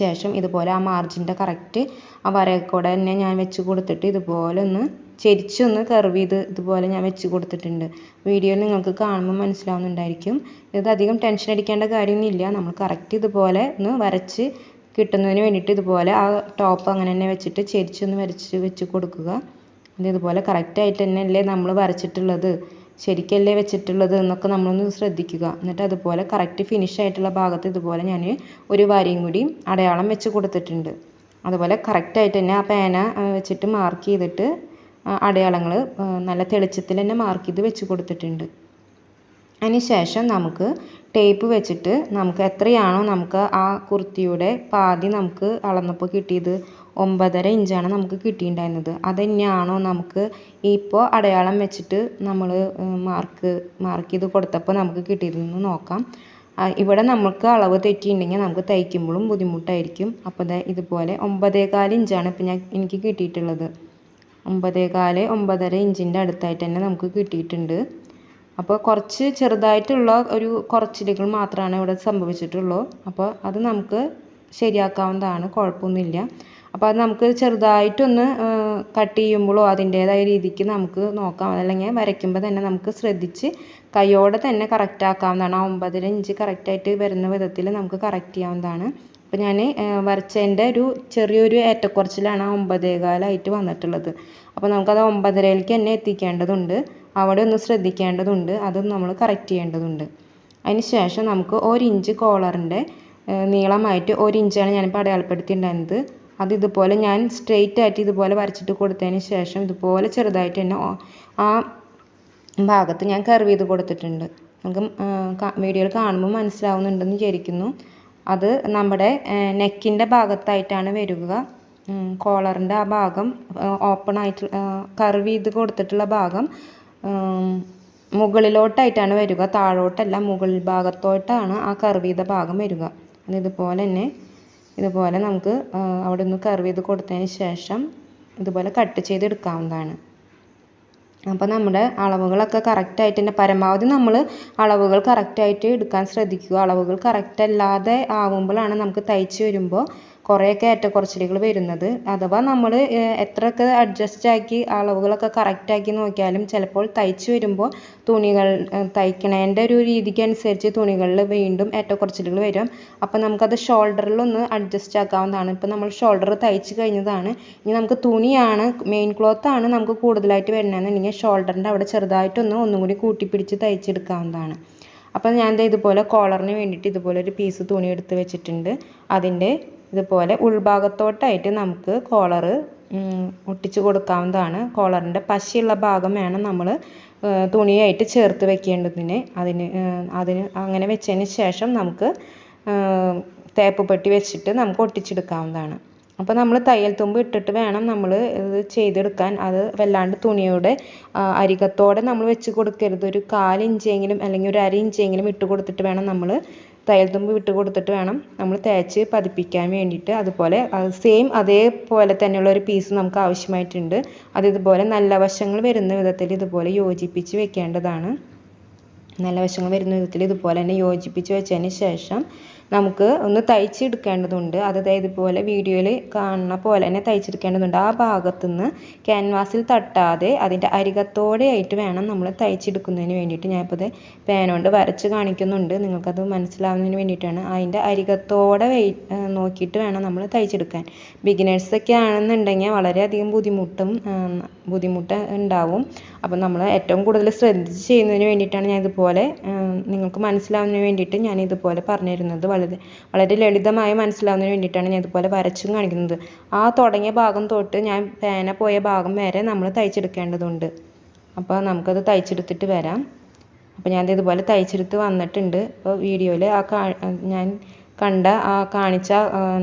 ശേഷം ഇതുപോലെ ആ മാർജിന്റെ കറക്റ്റ് ആ വരക്കൂടെ തന്നെ ഞാൻ വെച്ച് കൊടുത്തിട്ട് ഇതുപോലെ ഒന്ന് ചെരിച്ചൊന്ന് കർവ് ചെയ്ത് ഇതുപോലെ ഞാൻ വെച്ച് കൊടുത്തിട്ടുണ്ട്. വീഡിയോ നിങ്ങൾക്ക് കാണുമ്പോൾ മനസ്സിലാവുന്നുണ്ടായിരിക്കും. ഇത് അധികം ടെൻഷൻ അടിക്കേണ്ട കാര്യമൊന്നുമില്ല. നമ്മൾ കറക്റ്റ് ഇതുപോലെ ഒന്ന് വരച്ച് കിട്ടുന്നതിന് വേണ്ടിയിട്ട് ഇതുപോലെ ആ ടോപ്പ് അങ്ങനെ തന്നെ വെച്ചിട്ട് ചെരിച്ചൊന്ന് വരച്ച് വെച്ച് കൊടുക്കുക. ഇത് ഇതുപോലെ കറക്റ്റായിട്ട് തന്നെയല്ലേ നമ്മൾ വരച്ചിട്ടുള്ളത്? ശരിക്കല്ലേ വെച്ചിട്ടുള്ളത് എന്നൊക്കെ നമ്മളൊന്ന് ശ്രദ്ധിക്കുക. എന്നിട്ട് അതുപോലെ കറക്റ്റ് ഫിനിഷ് ആയിട്ടുള്ള ഭാഗത്ത് ഇതുപോലെ ഞാൻ ഒരു വരയും കൂടി അടയാളം വെച്ച് കൊടുത്തിട്ടുണ്ട്. അതുപോലെ കറക്റ്റായിട്ട് തന്നെ ആ പേന വെച്ചിട്ട് മാർക്ക് ചെയ്തിട്ട് അടയാളങ്ങൾ നല്ല തെളിച്ചത്തിൽ തന്നെ മാർക്ക് ചെയ്ത് വെച്ച് കൊടുത്തിട്ടുണ്ട്. അതിന് ശേഷം നമുക്ക് ടേപ്പ് വെച്ചിട്ട് നമുക്ക് എത്രയാണോ നമുക്ക് ആ കുർത്തിയുടെ പാതി നമുക്ക് അളന്നപ്പോൾ കിട്ടിയത് ഒമ്പതര ഇഞ്ചാണ് നമുക്ക് കിട്ടിയിട്ടുണ്ടായിരുന്നത്. അത് തന്നെയാണോ നമുക്ക് ഇപ്പോൾ അടയാളം വെച്ചിട്ട് നമ്മൾ മാർക്ക് മാർക്ക് ചെയ്ത് കൊടുത്തപ്പോൾ നമുക്ക് കിട്ടിയതെന്ന് നോക്കാം. ഇവിടെ നമുക്ക് അളവ് തെറ്റിയിട്ടുണ്ടെങ്കിൽ നമുക്ക് തയ്ക്കുമ്പോഴും ബുദ്ധിമുട്ടായിരിക്കും. അപ്പോൾ ഇതുപോലെ ഒമ്പതേകാൽ ഇഞ്ചാണ് ഇപ്പോൾ ഞാൻ എനിക്ക് കിട്ടിയിട്ടുള്ളത്. ഒമ്പതേകാൽ ഒമ്പതര ഇഞ്ചിന്റെ അടുത്തായിട്ട് തന്നെ നമുക്ക് കിട്ടിയിട്ടുണ്ട്. അപ്പോൾ കുറച്ച് ചെറുതായിട്ടുള്ള ഒരു കുറച്ചിലുകൾ മാത്രമാണ് ഇവിടെ സംഭവിച്ചിട്ടുള്ളൂ. അപ്പോൾ അത് നമുക്ക് ശരിയാക്കാവുന്നതാണ് കുഴപ്പമൊന്നുമില്ല. അപ്പോൾ അത് നമുക്ക് ചെറുതായിട്ടൊന്ന് കട്ട് ചെയ്യുമ്പോഴോ അതിന്റേതായ രീതിക്ക് നമുക്ക് നോക്കാം. അല്ലെങ്കിൽ വരയ്ക്കുമ്പോൾ തന്നെ നമുക്ക് ശ്രദ്ധിച്ച് കൈയോടെ തന്നെ കറക്റ്റ് ആക്കാവുന്നതാണ്. ആ ഒമ്പതര ഇഞ്ച് കറക്റ്റായിട്ട് വരുന്ന വിധത്തിൽ നമുക്ക് കറക്റ്റ് ചെയ്യാവുന്നതാണ്. അപ്പോൾ ഞാൻ വരച്ചതിന്റെ ഒരു ചെറിയൊരു ഏറ്റക്കുറച്ചിലാണ് ആ ഒമ്പതേകാലായിട്ട് വന്നിട്ടുള്ളത്. അപ്പോൾ നമുക്കത് ഒമ്പതരയിലേക്ക് തന്നെ എത്തിക്കേണ്ടതുണ്ട്. അവിടെ ഒന്ന് ശ്രദ്ധിക്കേണ്ടതുണ്ട് അതും നമ്മൾ കറക്റ്റ് ചെയ്യേണ്ടതുണ്ട്. അതിന് ശേഷം നമുക്ക് ഒരു ഇഞ്ച് കോളറിന്റെ നീളമായിട്ട് ഒരു ഇഞ്ചാണ് ഞാനിപ്പോൾ അടയാളപ്പെടുത്തിയിട്ടുണ്ടായിരുന്നത്. അത് ഇതുപോലെ ഞാൻ സ്ട്രെയിറ്റ് ആയിട്ട് ഇതുപോലെ വരച്ചിട്ട് കൊടുത്തതിന് ശേഷം ഇതുപോലെ ചെറുതായിട്ട് തന്നെ ആ ഭാഗത്ത് ഞാൻ കർവ് ചെയ്ത് കൊടുത്തിട്ടുണ്ട്. നമുക്ക് വീഡിയോയിൽ കാണുമ്പോൾ മനസ്സിലാവുന്നുണ്ടെന്ന് വിചാരിക്കുന്നു. അത് നമ്മുടെ നെക്കിന്റെ ഭാഗത്തായിട്ടാണ് വരിക. കോളറിന്റെ ആ ഭാഗം ഓപ്പൺ ആയിട്ട് കർവ് ചെയ്ത് കൊടുത്തിട്ടുള്ള ഭാഗം മുകളിലോട്ടായിട്ടാണ് വരിക. താഴോട്ടല്ല മുകൾ ഭാഗത്തോട്ടാണ് ആ കർവ് ചെയ്ത ഭാഗം വരിക. ഇതുപോലെ തന്നെ ഇതുപോലെ നമുക്ക് അവിടെ ഒന്ന് കർവ് ചെയ്ത് കൊടുത്തതിന് ശേഷം ഇതുപോലെ കട്ട് ചെയ്തെടുക്കാവുന്നതാണ്. അപ്പോൾ നമ്മുടെ അളവുകളൊക്കെ കറക്റ്റായിട്ട് തന്നെ പരമാവധി നമ്മൾ അളവുകൾ കറക്റ്റായിട്ട് എടുക്കാൻ ശ്രദ്ധിക്കുക. അളവുകൾ കറക്റ്റ് അല്ലാതെ ആവുമ്പോഴാണ് നമുക്ക് തയ്ച്ച് വരുമ്പോൾ കുറേയൊക്കെ ഏറ്റക്കുറച്ചിലുകൾ വരുന്നത്. അഥവാ നമ്മൾ എത്രയൊക്കെ അഡ്ജസ്റ്റ് ആക്കി അളവുകളൊക്കെ കറക്റ്റ് ആക്കി നോക്കിയാലും ചിലപ്പോൾ തയ്ച്ച് വരുമ്പോൾ തുണികൾ തയ്ക്കണേന്റെ ഒരു രീതിക്ക് അനുസരിച്ച് തുണികളിൽ വീണ്ടും ഏറ്റക്കുറച്ചിലുകൾ വരും. അപ്പോൾ നമുക്കത് ഷോൾഡറിലൊന്ന് അഡ്ജസ്റ്റ് ആക്കാവുന്നതാണ്. ഇപ്പോൾ നമ്മൾ ഷോൾഡർ തയ്ച്ച് കഴിഞ്ഞതാണ്. ഇനി നമുക്ക് തുണിയാണ് മെയിൻ ക്ലോത്ത് ആണ് നമുക്ക് കൂടുതലായിട്ട് വരണമെന്നുണ്ടെങ്കിൽ ഷോൾഡറിന്റെ അവിടെ ചെറുതായിട്ടൊന്ന് ഒന്നും കൂടി കൂട്ടിപ്പിടിച്ച് തയ്ച്ചെടുക്കാവുന്നതാണ്. അപ്പോൾ ഞാൻ ഇതുപോലെ കോളറിന് വേണ്ടിയിട്ട് ഇതുപോലെ ഒരു പീസ് തുണി എടുത്ത് വെച്ചിട്ടുണ്ട്. അതിന്റെ ഇതുപോലെ ഉൾഭാഗത്തോട്ടായിട്ട് നമുക്ക് കോളർ ഒട്ടിച്ചു കൊടുക്കാവുന്നതാണ്. കോളറിന്റെ പശയുള്ള ഭാഗം വേണം നമ്മൾ തുണിയായിട്ട് ചേർത്ത് വെക്കേണ്ടതിന്. അതിന് അതിന് അങ്ങനെ വെച്ചതിന് ശേഷം നമുക്ക് തേപ്പ് പെട്ടി വെച്ചിട്ട് നമുക്ക് ഒട്ടിച്ചെടുക്കാവുന്നതാണ്. അപ്പോൾ നമ്മൾ തയ്യൽ തുമ്പ് ഇട്ടിട്ട് വേണം നമ്മൾ ഇത് ചെയ്തെടുക്കാൻ. അത് വല്ലാണ്ട് തുണിയുടെ അരികത്തോടെ നമ്മൾ വെച്ച് കൊടുക്കരുത്. ഒരു കാൽ ഇഞ്ചെങ്കിലും അല്ലെങ്കിൽ ഒരു അര ഇഞ്ചെങ്കിലും ഇട്ട് കൊടുത്തിട്ട് വേണം നമ്മൾ തയ്യൽ തുമ്പ് വിട്ട് കൊടുത്തിട്ട് വേണം നമ്മൾ തേച്ച് പതിപ്പിക്കാൻ വേണ്ടിയിട്ട്. അതുപോലെ സെയിം അതേപോലെ തന്നെയുള്ള ഒരു പീസ് നമുക്ക് ആവശ്യമായിട്ടുണ്ട്. അത് ഇതുപോലെ നല്ല വശങ്ങൾ വരുന്ന വിധത്തിൽ ഇതുപോലെ യോജിപ്പിച്ച് വെക്കേണ്ടതാണ്. നല്ല വശങ്ങൾ വരുന്ന വിധത്തിൽ ഇതുപോലെ തന്നെ യോജിപ്പിച്ച് വെച്ചതിന് ശേഷം നമുക്ക് ഒന്ന് തയ്ച്ചെടുക്കേണ്ടതുണ്ട്. അത് ഇതുപോലെ വീഡിയോയിൽ കാണുന്ന പോലെ തന്നെ തയ്ച്ചെടുക്കേണ്ടതുണ്ട്. ആ ഭാഗത്തുനിന്ന് ക്യാൻവാസിൽ തട്ടാതെ അതിന്റെ അരികത്തോടെ ആയിട്ട് വേണം നമ്മൾ തയ്ച്ചെടുക്കുന്നതിന് വേണ്ടിയിട്ട്. ഞാനിപ്പോൾ ഇത് പേനോണ്ട് വരച്ച് കാണിക്കുന്നുണ്ട്. നിങ്ങൾക്കത് മനസ്സിലാവുന്നതിന് വേണ്ടിയിട്ടാണ്. അതിന്റെ അരികത്തോടെ വെയ് നോക്കിയിട്ട് വേണം നമ്മൾ തയ്ച്ചെടുക്കാൻ. ബിഗിനേഴ്സൊക്കെ ആണെന്നുണ്ടെങ്കിൽ വളരെയധികം ബുദ്ധിമുട്ടും ബുദ്ധിമുട്ട് ഉണ്ടാവും. അപ്പോൾ നമ്മൾ ഏറ്റവും കൂടുതൽ ശ്രദ്ധിച്ച് ചെയ്യുന്നതിന് വേണ്ടിയിട്ടാണ് ഞാൻ ഇതുപോലെ നിങ്ങൾക്ക് മനസ്സിലാവുന്നതിന് വേണ്ടിയിട്ട് ഞാൻ ഇതുപോലെ പറഞ്ഞു തരുന്നത് വളരെ വളരെ ലളിതമായി മനസ്സിലാവുന്നതിന് വേണ്ടിയിട്ടാണ് ഞാൻ ഇതുപോലെ വരച്ചും കാണിക്കുന്നത്. ആ തുടങ്ങിയ ഭാഗം തൊട്ട് ഞാൻ പേന പോയ ഭാഗം വരെ നമ്മൾ തയ്ച്ചെടുക്കേണ്ടതുണ്ട്. അപ്പോൾ നമുക്കത് തയ്ച്ചെടുത്തിട്ട് വരാം. അപ്പോൾ ഞാൻ ഇതുപോലെ തയ്ച്ചെടുത്ത് വന്നിട്ടുണ്ട്. അപ്പോൾ വീഡിയോയിൽ ആ ഞാൻ കണ്ട ആ കാണിച്ച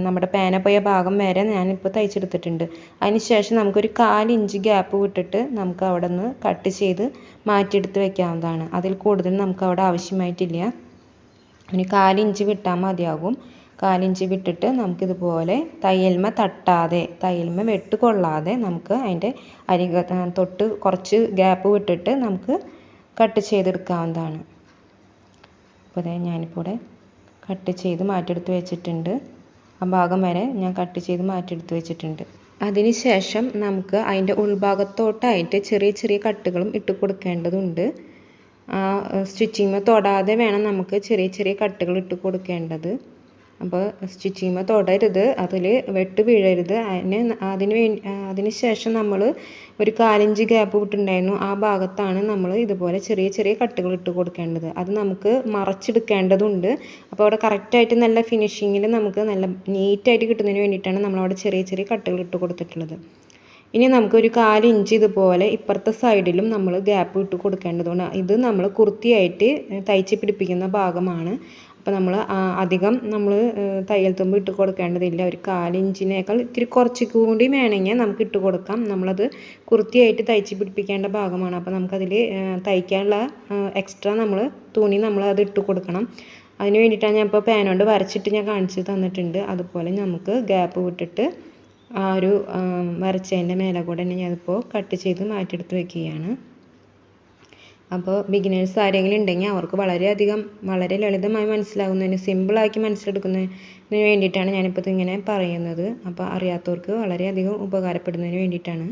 നമ്മുടെ പേന പോയ ഭാഗം വരെ ഞാനിപ്പോൾ തയ്ച്ചെടുത്തിട്ടുണ്ട്. അതിനുശേഷം നമുക്കൊരു കാലിഞ്ച് ഗ്യാപ്പ് വിട്ടിട്ട് നമുക്ക് അവിടെ നിന്ന് കട്ട് ചെയ്ത് മാറ്റിയെടുത്ത് വെക്കാവുന്നതാണ്. അതിൽ കൂടുതൽ നമുക്ക് അവിടെ ആവശ്യമായിട്ടില്ല. ഇനി കാലിഞ്ച് വിട്ടാൽ മതിയാകും. കാലിഞ്ച് വിട്ടിട്ട് നമുക്കിതുപോലെ തയ്യൽമ തട്ടാതെ തയ്യൽമ വെട്ട് കൊള്ളാതെ നമുക്ക് അതിന്റെ അരിക തൊട്ട് കുറച്ച് ഗ്യാപ്പ് വിട്ടിട്ട് നമുക്ക് കട്ട് ചെയ്തെടുക്കാവുന്നതാണ്. അപ്പോൾ അതെ ഞാനിപ്പോൾ ഇവിടെ കട്ട് ചെയ്ത് മാറ്റിയെടുത്ത് വെച്ചിട്ടുണ്ട്. ആ ഭാഗം വരെ ഞാൻ കട്ട് ചെയ്ത് മാറ്റിയെടുത്ത് വെച്ചിട്ടുണ്ട്. അതിന് ശേഷം നമുക്ക് അതിന്റെ ഉൾഭാഗത്തോട്ടായിട്ട് ചെറിയ ചെറിയ കട്ടുകളും ഇട്ട് കൊടുക്കേണ്ടതുണ്ട്. ആ സ്റ്റിച്ചിങ് തൊടാതെ വേണം നമുക്ക് ചെറിയ ചെറിയ കട്ടുകൾ ഇട്ട് കൊടുക്കേണ്ടത്. അപ്പോൾ സ്റ്റിച്ചിങ് തൊടരുത് അതിൽ വെട്ട് വീഴരുത്. അതിന് അതിന് വേണ്ടി അതിന് ശേഷം നമ്മൾ ഒരു കാലിഞ്ച് ഗ്യാപ്പ് വിട്ടുണ്ടായിരുന്നു ആ ഭാഗത്താണ് നമ്മൾ ഇതുപോലെ ചെറിയ ചെറിയ കട്ടുകൾ ഇട്ട് കൊടുക്കേണ്ടത്. അത് നമുക്ക് മറച്ചെടുക്കേണ്ടതുണ്ട്. അപ്പോൾ അവിടെ കറക്റ്റായിട്ട് നല്ല ഫിനിഷിങ്ങിൽ നമുക്ക് നല്ല നീറ്റായിട്ട് കിട്ടുന്നതിന് വേണ്ടിയിട്ടാണ് നമ്മളവിടെ ചെറിയ ചെറിയ കട്ടുകൾ ഇട്ട് കൊടുത്തിട്ടുള്ളത്. ഇനി നമുക്കൊരു കാൽ ഇഞ്ച് ഇതുപോലെ ഇപ്പുറത്തെ സൈഡിലും നമ്മൾ ഗ്യാപ്പ് ഇട്ട് കൊടുക്കേണ്ടതുണ്ട്. ഇത് നമ്മൾ കുർത്തിയായിട്ട് തയ്ച്ച് പിടിപ്പിക്കുന്ന ഭാഗമാണ്. അപ്പോൾ നമ്മൾ അധികം നമ്മൾ തയ്യൽ തുമ്പ് ഇട്ട് കൊടുക്കേണ്ടതില്ല. ഒരു കാലിഞ്ചിനേക്കാൾ ഇത്തിരി കുറച്ച് കൂടി വേണമെങ്കിൽ നമുക്ക് ഇട്ട് കൊടുക്കാം. നമ്മളത് കുർത്തിയായിട്ട് തയ്ച്ച് പിടിപ്പിക്കേണ്ട ഭാഗമാണ്. അപ്പോൾ നമുക്കതിൽ തയ്ക്കാനുള്ള എക്സ്ട്രാ നമ്മൾ തുണി നമ്മൾ അത് ഇട്ട് കൊടുക്കണം. അതിന് വേണ്ടിയിട്ടാണ് ഞാൻ ഇപ്പോൾ പാനോണ്ട് വരച്ചിട്ട് ഞാൻ കാണിച്ച് തന്നിട്ടുണ്ട്. അതുപോലെ നമുക്ക് ഗ്യാപ്പ് വിട്ടിട്ട് ആ ഒരു വരച്ചതിന്റെ മേലെ കൂടെ തന്നെ ഞാനിപ്പോൾ കട്ട് ചെയ്ത് മാറ്റിയെടുത്ത് വെക്കുകയാണ്. അപ്പോൾ ബിഗിനേഴ്സ് ആരെങ്കിലും ഉണ്ടെങ്കിൽ അവർക്ക് വളരെയധികം വളരെ ലളിതമായി മനസ്സിലാകുന്നതിന് സിമ്പിളാക്കി മനസ്സിലെടുക്കുന്നതിന് വേണ്ടിയിട്ടാണ് ഞാനിപ്പോൾ ഇങ്ങനെ പറയുന്നത്. അപ്പോൾ അറിയാത്തവർക്ക് വളരെയധികം ഉപകാരപ്പെടുന്നതിന് വേണ്ടിയിട്ടാണ്.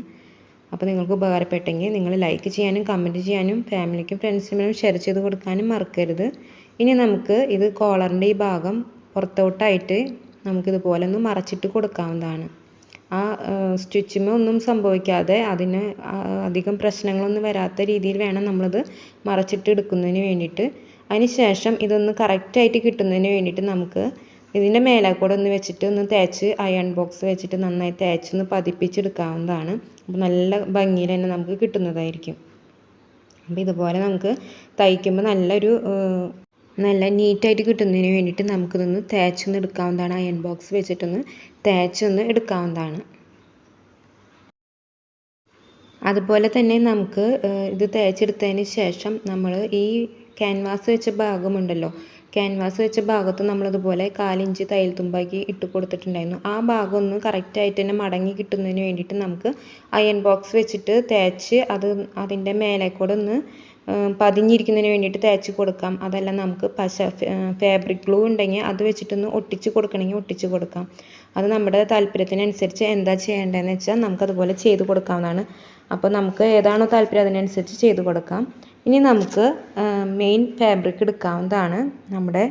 അപ്പോൾ നിങ്ങൾക്ക് ഉപകാരപ്പെട്ടെങ്കിൽ നിങ്ങൾ ലൈക്ക് ചെയ്യാനും കമന്റ് ചെയ്യാനും ഫാമിലിക്കും ഫ്രണ്ട്സിനും ഷെയർ ചെയ്ത് കൊടുക്കാനും മറക്കരുത്. ഇനി നമുക്ക് ഇത് കോളറിന്റെ ഈ ഭാഗം പുറത്തോട്ടായിട്ട് നമുക്കിതുപോലെ ഒന്ന് മറച്ചിട്ട് കൊടുക്കാവുന്നതാണ്. ആ സ്റ്റിച്ചിമേ ഒന്നും സംഭവിക്കാതെ അതിന് അധികം പ്രശ്നങ്ങളൊന്നും വരാത്ത രീതിയിൽ വേണം നമ്മളത് മറച്ചിട്ട് എടുക്കുന്നതിന് വേണ്ടിയിട്ട്. അതിന് ശേഷം ഇതൊന്ന് കറക്റ്റായിട്ട് കിട്ടുന്നതിന് വേണ്ടിയിട്ട് നമുക്ക് ഇതിന്റെ മേലെ കൂടെ ഒന്ന് വെച്ചിട്ട് ഒന്ന് തേച്ച് അയൺ ബോക്സ് വെച്ചിട്ട് നന്നായി തേച്ച് തേച്ചൊന്ന് പതിപ്പിച്ചെടുക്കാവുന്നതാണ്. അപ്പോൾ നല്ല ഭംഗിയിൽ തന്നെ നമുക്ക് കിട്ടുന്നതായിരിക്കും. അപ്പോൾ ഇതുപോലെ നമുക്ക് തയ്ക്കുമ്പോൾ നല്ലൊരു നല്ല നീറ്റായിട്ട് കിട്ടുന്നതിന് വേണ്ടിയിട്ട് നമുക്കിതൊന്ന് തേച്ചൊന്ന് എടുക്കാവുന്നതാണ്. അയൺ ബോക്സ് വെച്ചിട്ടൊന്ന് തേച്ചൊന്ന് എടുക്കാവുന്നതാണ്. അതുപോലെ തന്നെ നമുക്ക് ഇത് തേച്ചെടുത്തതിന് ശേഷം നമ്മൾ ഈ ക്യാൻവാസ് വെച്ച ഭാഗമുണ്ടല്ലോ ക്യാൻവാസ് വെച്ച ഭാഗത്ത് നമ്മളിതുപോലെ കാലിഞ്ച് തയ്യൽ തുമ്പാക്കി ഇട്ട് കൊടുത്തിട്ടുണ്ടായിരുന്നു. ആ ഭാഗം ഒന്ന് കറക്റ്റായിട്ട് തന്നെ മടങ്ങി കിട്ടുന്നതിന് വേണ്ടിയിട്ട് നമുക്ക് അയൺ ബോക്സ് വെച്ചിട്ട് തേച്ച് അത് അതിന്റെ മേലെ കൂടെ ഒന്ന് പതിഞ്ഞിരിക്കുന്നതിന് വേണ്ടിയിട്ട് തേച്ച് കൊടുക്കാം. അതല്ല നമുക്ക് പശ ഫാബ്രിക് ഗ്ലൂ ഉണ്ടെങ്കിൽ അത് വെച്ചിട്ടൊന്ന് ഒട്ടിച്ച് കൊടുക്കണമെങ്കിൽ ഒട്ടിച്ച് കൊടുക്കാം. അത് നമ്മുടെ താല്പര്യത്തിനനുസരിച്ച് എന്താ ചെയ്യേണ്ടതെന്ന് വെച്ചാൽ നമുക്കതുപോലെ ചെയ്ത് കൊടുക്കാവുന്നതാണ്. അപ്പോൾ നമുക്ക് ഏതാണോ താല്പര്യം അതിനനുസരിച്ച് ചെയ്ത് കൊടുക്കാം. ഇനി നമുക്ക് മെയിൻ ഫാബ്രിക് എടുക്കാവുന്നതാണ് നമ്മുടെ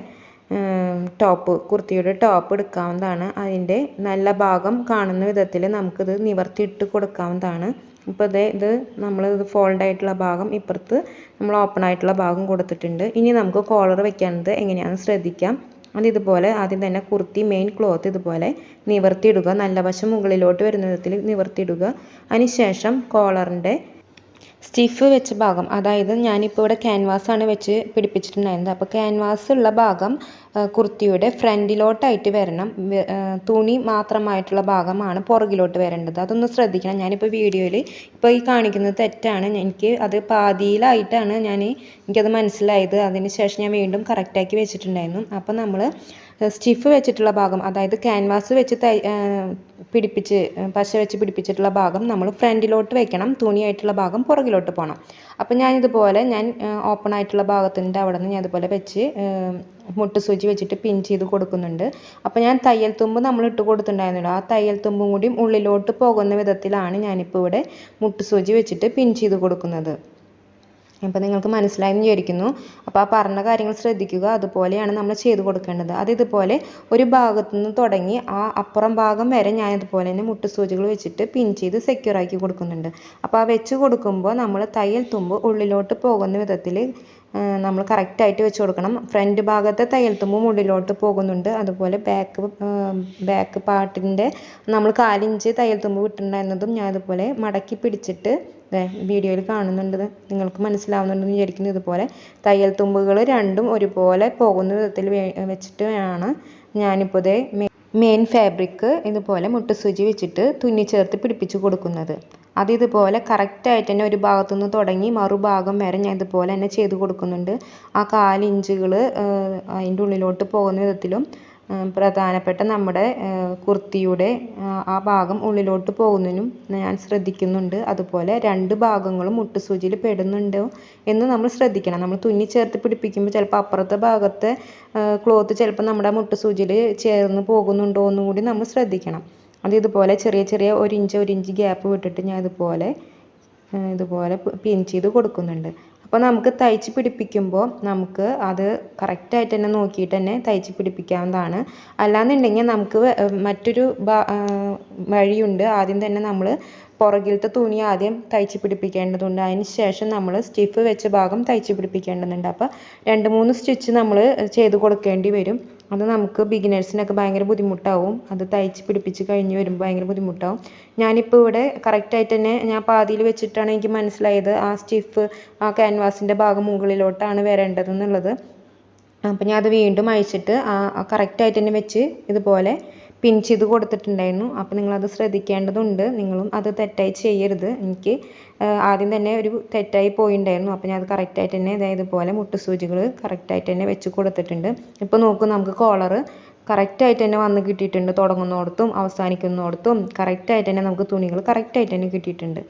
ടോപ്പ് കുർത്തിയുടെ ടോപ്പ് എടുക്കാവുന്നതാണ്. അതിന്റെ നല്ല ഭാഗം കാണുന്ന വിധത്തിൽ നമുക്കിത് നിവർത്തിയിട്ട് കൊടുക്കാവുന്നതാണ്. ഇപ്പോൾ ദേ ഇത് നമ്മൾ ഇത് ഫോൾഡ് ആയിട്ടുള്ള ഭാഗം ഇപ്പുറത്ത് നമ്മൾ ഓപ്പൺ ആയിട്ടുള്ള ഭാഗം കൊടുത്തിട്ടുണ്ട്. ഇനി നമുക്ക് കോളർ വെക്കാനത് എങ്ങനെയാണെന്ന് ശ്രദ്ധിക്കാം. അത് ഇതുപോലെ ആദ്യം തന്നെ കുർത്തി മെയിൻ ക്ലോത്ത് ഇതുപോലെ നിവർത്തിയിടുക. നല്ല വശം മുകളിലോട്ട് വരുന്ന വിധത്തിൽ നിവർത്തിയിടുക. അതിനുശേഷം കോളറിന്റെ സ്റ്റിഫ് വെച്ച ഭാഗം. അതായത് ഞാനിപ്പോൾ ഇവിടെ ക്യാൻവാസാണ് വെച്ച് പിടിപ്പിച്ചിട്ടുണ്ടായിരുന്നത്. അപ്പോൾ ക്യാൻവാസ് ഉള്ള ഭാഗം കുർത്തിയുടെ ഫ്രണ്ടിലോട്ടായിട്ട് വരണം. തുണി മാത്രമായിട്ടുള്ള ഭാഗമാണ് പുറകിലോട്ട് വരേണ്ടത്. അതൊന്ന് ശ്രദ്ധിക്കണം. ഞാനിപ്പോൾ വീഡിയോയിൽ ഇപ്പോൾ ഈ കാണിക്കുന്നത് തെറ്റാണ്. എനിക്ക് അത് പാതിയിലായിട്ടാണ് ഞാൻ എനിക്കത് മനസ്സിലായത്. അതിന് ശേഷം ഞാൻ വീണ്ടും കറക്റ്റാക്കി വെച്ചിട്ടുണ്ടായിരുന്നു. അപ്പോൾ നമ്മൾ സ്റ്റിഫ് വെച്ചിട്ടുള്ള ഭാഗം അതായത് ക്യാൻവാസ് വെച്ച് തൈ പിടിപ്പിച്ച് പശ വെച്ച് പിടിപ്പിച്ചിട്ടുള്ള ഭാഗം നമ്മൾ ഫ്രണ്ടിലോട്ട് വെക്കണം തുണിയായിട്ടുള്ള ഭാഗം പുറകിലോട്ട് പോകണം അപ്പോൾ ഞാൻ ഇതുപോലെ ഞാൻ ഓപ്പൺ ആയിട്ടുള്ള ഭാഗത്തിന്റെ അവിടെ നിന്ന് ഞാൻ ഇതുപോലെ വെച്ച് മുട്ട് സൂചി വെച്ചിട്ട് പിൻ ചെയ്ത് കൊടുക്കുന്നുണ്ട്. അപ്പോൾ ഞാൻ തയ്യൽ തുമ്പ് നമ്മൾ ഇട്ട് കൊടുത്തിട്ടുണ്ടായിരുന്നല്ലോ. ആ തയ്യൽ തുമ്പും കൂടിയും ഉള്ളിലോട്ട് പോകുന്ന വിധത്തിലാണ് ഞാനിപ്പോൾ ഇവിടെ മുട്ട് സൂചി വെച്ചിട്ട് പിൻ ചെയ്ത് കൊടുക്കുന്നത്. അപ്പോൾ നിങ്ങൾക്ക് മനസ്സിലായെന്ന് വിചാരിക്കുന്നു. അപ്പോൾ ആ പറഞ്ഞ കാര്യങ്ങൾ ശ്രദ്ധിക്കുക. അതുപോലെയാണ് നമ്മൾ ചെയ്തു കൊടുക്കേണ്ടത്. അത് ഇതുപോലെ ഒരു ഭാഗത്തു നിന്ന് തുടങ്ങി ആ അപ്പുറം ഭാഗം വരെ ഞാൻ ഇതുപോലെ തന്നെ മുട്ട് സൂചികൾ വെച്ചിട്ട് പിൻ ചെയ്ത് സെക്യൂർ ആക്കി കൊടുക്കുന്നുണ്ട്. അപ്പോൾ ആ വെച്ച് കൊടുക്കുമ്പോൾ നമ്മൾ തയ്യൽ തുമ്പ് ഉള്ളിലോട്ട് പോകുന്ന വിധത്തിൽ നമ്മൾ കറക്റ്റായിട്ട് വെച്ച് കൊടുക്കണം. ഫ്രണ്ട് ഭാഗത്തെ തയ്യൽ തുമ്പും ഉള്ളിലോട്ട് പോകുന്നുണ്ട്. അതുപോലെ ബാക്ക് ബാക്ക് പാർട്ടിന്റെ നമ്മൾ കാലിഞ്ച് തയ്യൽ തുമ്പ് വിട്ടിട്ടുണ്ടായിരുന്നതും ഞാൻ ഇതുപോലെ മടക്കി പിടിച്ചിട്ട് വീഡിയോയിൽ കാണുന്നുണ്ട് നിങ്ങൾക്ക് മനസ്സിലാവുന്നുണ്ടെന്ന് വിചാരിക്കുന്നു. ഇതുപോലെ തയ്യൽ തുമ്പുകൾ രണ്ടും ഒരുപോലെ പോകുന്ന വിധത്തിൽ വെച്ചിട്ട് ആണ് ഞാനിപ്പോൾ ഇതേ മെയിൻ ഫാബ്രിക് ഇതുപോലെ മുട്ടുസൂചി വെച്ചിട്ട് തുന്നി ചേർത്ത് പിടിപ്പിച്ച് കൊടുക്കുന്നത്. അത് ഇതുപോലെ കറക്റ്റായിട്ട് തന്നെ ഒരു ഭാഗത്തു നിന്ന് തുടങ്ങി മറുഭാഗം വരെ ഞാൻ ഇതുപോലെ തന്നെ ചെയ്ത് കൊടുക്കുന്നുണ്ട്. ആ കാലിഞ്ചുകൾ അതിന്റെ ഉള്ളിലോട്ട് പോകുന്ന വിധത്തിലും പ്രധാനപ്പെട്ട നമ്മുടെ കുർത്തിയുടെ ആ ഭാഗം ഉള്ളിലോട്ട് പോകുന്നതിനും ഞാൻ ശ്രദ്ധിക്കുന്നുണ്ട്. അതുപോലെ രണ്ട് ഭാഗങ്ങളും മുട്ടുസൂചിയിൽ പെടുന്നുണ്ടോ എന്ന് നമ്മൾ ശ്രദ്ധിക്കണം. നമ്മൾ തുന്നി ചേർത്ത് പിടിപ്പിക്കുമ്പോൾ ചിലപ്പോൾ അപ്പുറത്തെ ഭാഗത്തെ ക്ലോത്ത് ചിലപ്പോൾ നമ്മുടെ മുട്ടുസൂചിയിൽ ചേർന്ന് പോകുന്നുണ്ടോ എന്നും കൂടി നമ്മൾ ശ്രദ്ധിക്കണം. അത് ഇതുപോലെ ചെറിയ ചെറിയ ഒരു ഇഞ്ച് ഒരു ഇഞ്ച് ഗ്യാപ്പ് വിട്ടിട്ട് ഞാൻ ഇതുപോലെ ഇതുപോലെ പിൻ ചെയ്ത് കൊടുക്കുന്നുണ്ട്. അപ്പോൾ നമുക്ക് തയ്ച്ച് പിടിപ്പിക്കുമ്പോൾ നമുക്ക് അത് കറക്റ്റായിട്ട് തന്നെ നോക്കിയിട്ട് തന്നെ തയ്ച്ച് പിടിപ്പിക്കാവുന്നതാണ്. അല്ലാന്നുണ്ടെങ്കിൽ നമുക്ക് മറ്റൊരു വഴിയുണ്ട്. ആദ്യം തന്നെ നമ്മൾ പുറകിലത്തെ തുണി ആദ്യം തയ്ച്ച് പിടിപ്പിക്കേണ്ടതുണ്ട്. അതിന് ശേഷം നമ്മൾ സ്റ്റിഫ് വെച്ച ഭാഗം തയ്ച്ച് പിടിപ്പിക്കേണ്ടതുണ്ട്. അപ്പോൾ രണ്ട് മൂന്ന് സ്റ്റിച്ച് നമ്മൾ ചെയ്ത് കൊടുക്കേണ്ടി വരും. അത് നമുക്ക് ബിഗിനേഴ്സിനൊക്കെ ഭയങ്കര ബുദ്ധിമുട്ടാവും. അത് തയ്ച്ച് പിടിപ്പിച്ച് കഴിഞ്ഞ് വരുമ്പോൾ ഭയങ്കര ബുദ്ധിമുട്ടാവും. ഞാനിപ്പോൾ ഇവിടെ കറക്റ്റായിട്ട് തന്നെ ഞാൻ പാതിയിൽ വെച്ചിട്ടാണ് എനിക്ക് മനസ്സിലായത് ആ സ്റ്റിഫ് ആ ക്യാൻവാസിന്റെ ഭാഗം മുകളിലോട്ടാണ് വരേണ്ടതെന്നുള്ളത്. അപ്പോൾ ഞാൻ അത് വീണ്ടും അഴിച്ചിട്ട് ആ കറക്റ്റായിട്ട് തന്നെ വെച്ച് ഇതുപോലെ പിൻ ചെയ്ത് കൊടുത്തിട്ടുണ്ടായിരുന്നു. അപ്പോൾ നിങ്ങളത് ശ്രദ്ധിക്കേണ്ടതുണ്ട്. നിങ്ങളും അത് തെറ്റായി ചെയ്യരുത്. എനിക്ക് ആദ്യം തന്നെ ഒരു തെറ്റായി പോയിണ്ടായിരുന്നു. അപ്പോൾ ഞാൻ അത് കറക്റ്റായിട്ട് തന്നെ അതായത് ഇതുപോലെ മുട്ടുസൂചികൾ കറക്റ്റായിട്ട് തന്നെ വെച്ച് കൊടുത്തിട്ടുണ്ട്. ഇപ്പോൾ നോക്കും നമുക്ക് കോളർ കറക്റ്റായിട്ട് തന്നെ വന്ന് കിട്ടിയിട്ടുണ്ട്. തുടങ്ങുന്നോടത്തും അവസാനിക്കുന്നിടത്തും കറക്റ്റായിട്ട് തന്നെ നമുക്ക് തുണികൾ കറക്റ്റായിട്ട് തന്നെ കിട്ടിയിട്ടുണ്ട്.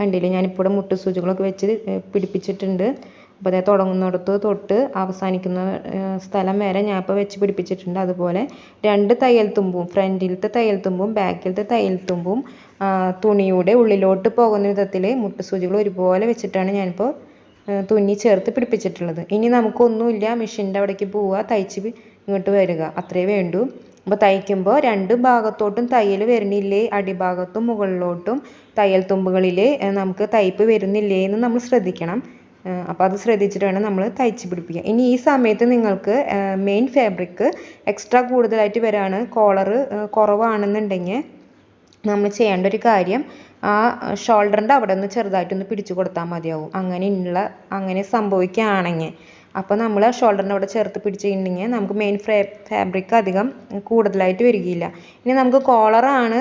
കണ്ടില്ലേ? ഞാനിപ്പോൾ മുട്ടുസൂചികളൊക്കെ വെച്ച് പിടിപ്പിച്ചിട്ടുണ്ട്. അപ്പോൾ അത് തുടങ്ങുന്നിടത്ത് തൊട്ട് അവസാനിക്കുന്ന സ്ഥലം വരെ ഞാൻ ഇപ്പോൾ വെച്ച് പിടിപ്പിച്ചിട്ടുണ്ട്. അതുപോലെ രണ്ട് തയ്യൽ തുമ്പും ഫ്രണ്ടിലത്തെ തയ്യൽ തുമ്പും ബാക്കിലത്തെ തയ്യൽ തുമ്പും തുണിയുടെ ഉള്ളിലോട്ട് പോകുന്ന വിധത്തിൽ മുട്ടുസൂചികൾ ഒരുപോലെ വെച്ചിട്ടാണ് ഞാനിപ്പോൾ തുന്നി ചേർത്ത് പിടിപ്പിച്ചിട്ടുള്ളത്. ഇനി നമുക്കൊന്നുമില്ല. മെഷീന്റെ അവിടേക്ക് പോവുക തയ്ച്ച് ഇങ്ങോട്ട് വരിക. അത്രേ വേണ്ടൂ. അപ്പോൾ തയ്ക്കുമ്പോൾ രണ്ട് ഭാഗത്തോട്ടും തയ്യൽ വരുന്നില്ലേ? അടിഭാഗത്തും മുകളിലോട്ടും തയ്യൽ തുമ്പുകളിൽ നമുക്ക് തയ്പ്പ് വരുന്നില്ലേ എന്ന് നമ്മൾ ശ്രദ്ധിക്കണം. അപ്പോൾ അത് ശ്രദ്ധിച്ചിട്ട് വേണം നമ്മൾ തയ്ച്ച് പിടിപ്പിക്കാൻ ഇനി ഈ സമയത്ത് നിങ്ങൾക്ക് മെയിൻ ഫാബ്രിക്ക് എക്സ്ട്രാ കൂടുതലായിട്ട് വരാണ് കോളർ കുറവാണെന്നുണ്ടെങ്കിൽ നമ്മൾ ചെയ്യേണ്ട ഒരു കാര്യം ആ ഷോൾഡറിന്റെ അവിടെ ഒന്ന് ചെറുതായിട്ടൊന്ന് പിടിച്ചു കൊടുത്താൽ മതിയാവും. അങ്ങനെയുള്ള അങ്ങനെ സംഭവിക്കുകയാണെങ്കിൽ അപ്പോൾ നമ്മൾ ഷോൾഡറിന്റെ അവിടെ ചേർത്ത് പിടിച്ചിട്ടുണ്ടെങ്കിൽ നമുക്ക് മെയിൻ ഫാബ്രിക് അധികം കൂടുതലായിട്ട് വരികയില്ല. ഇനി നമുക്ക് കോളറാണ്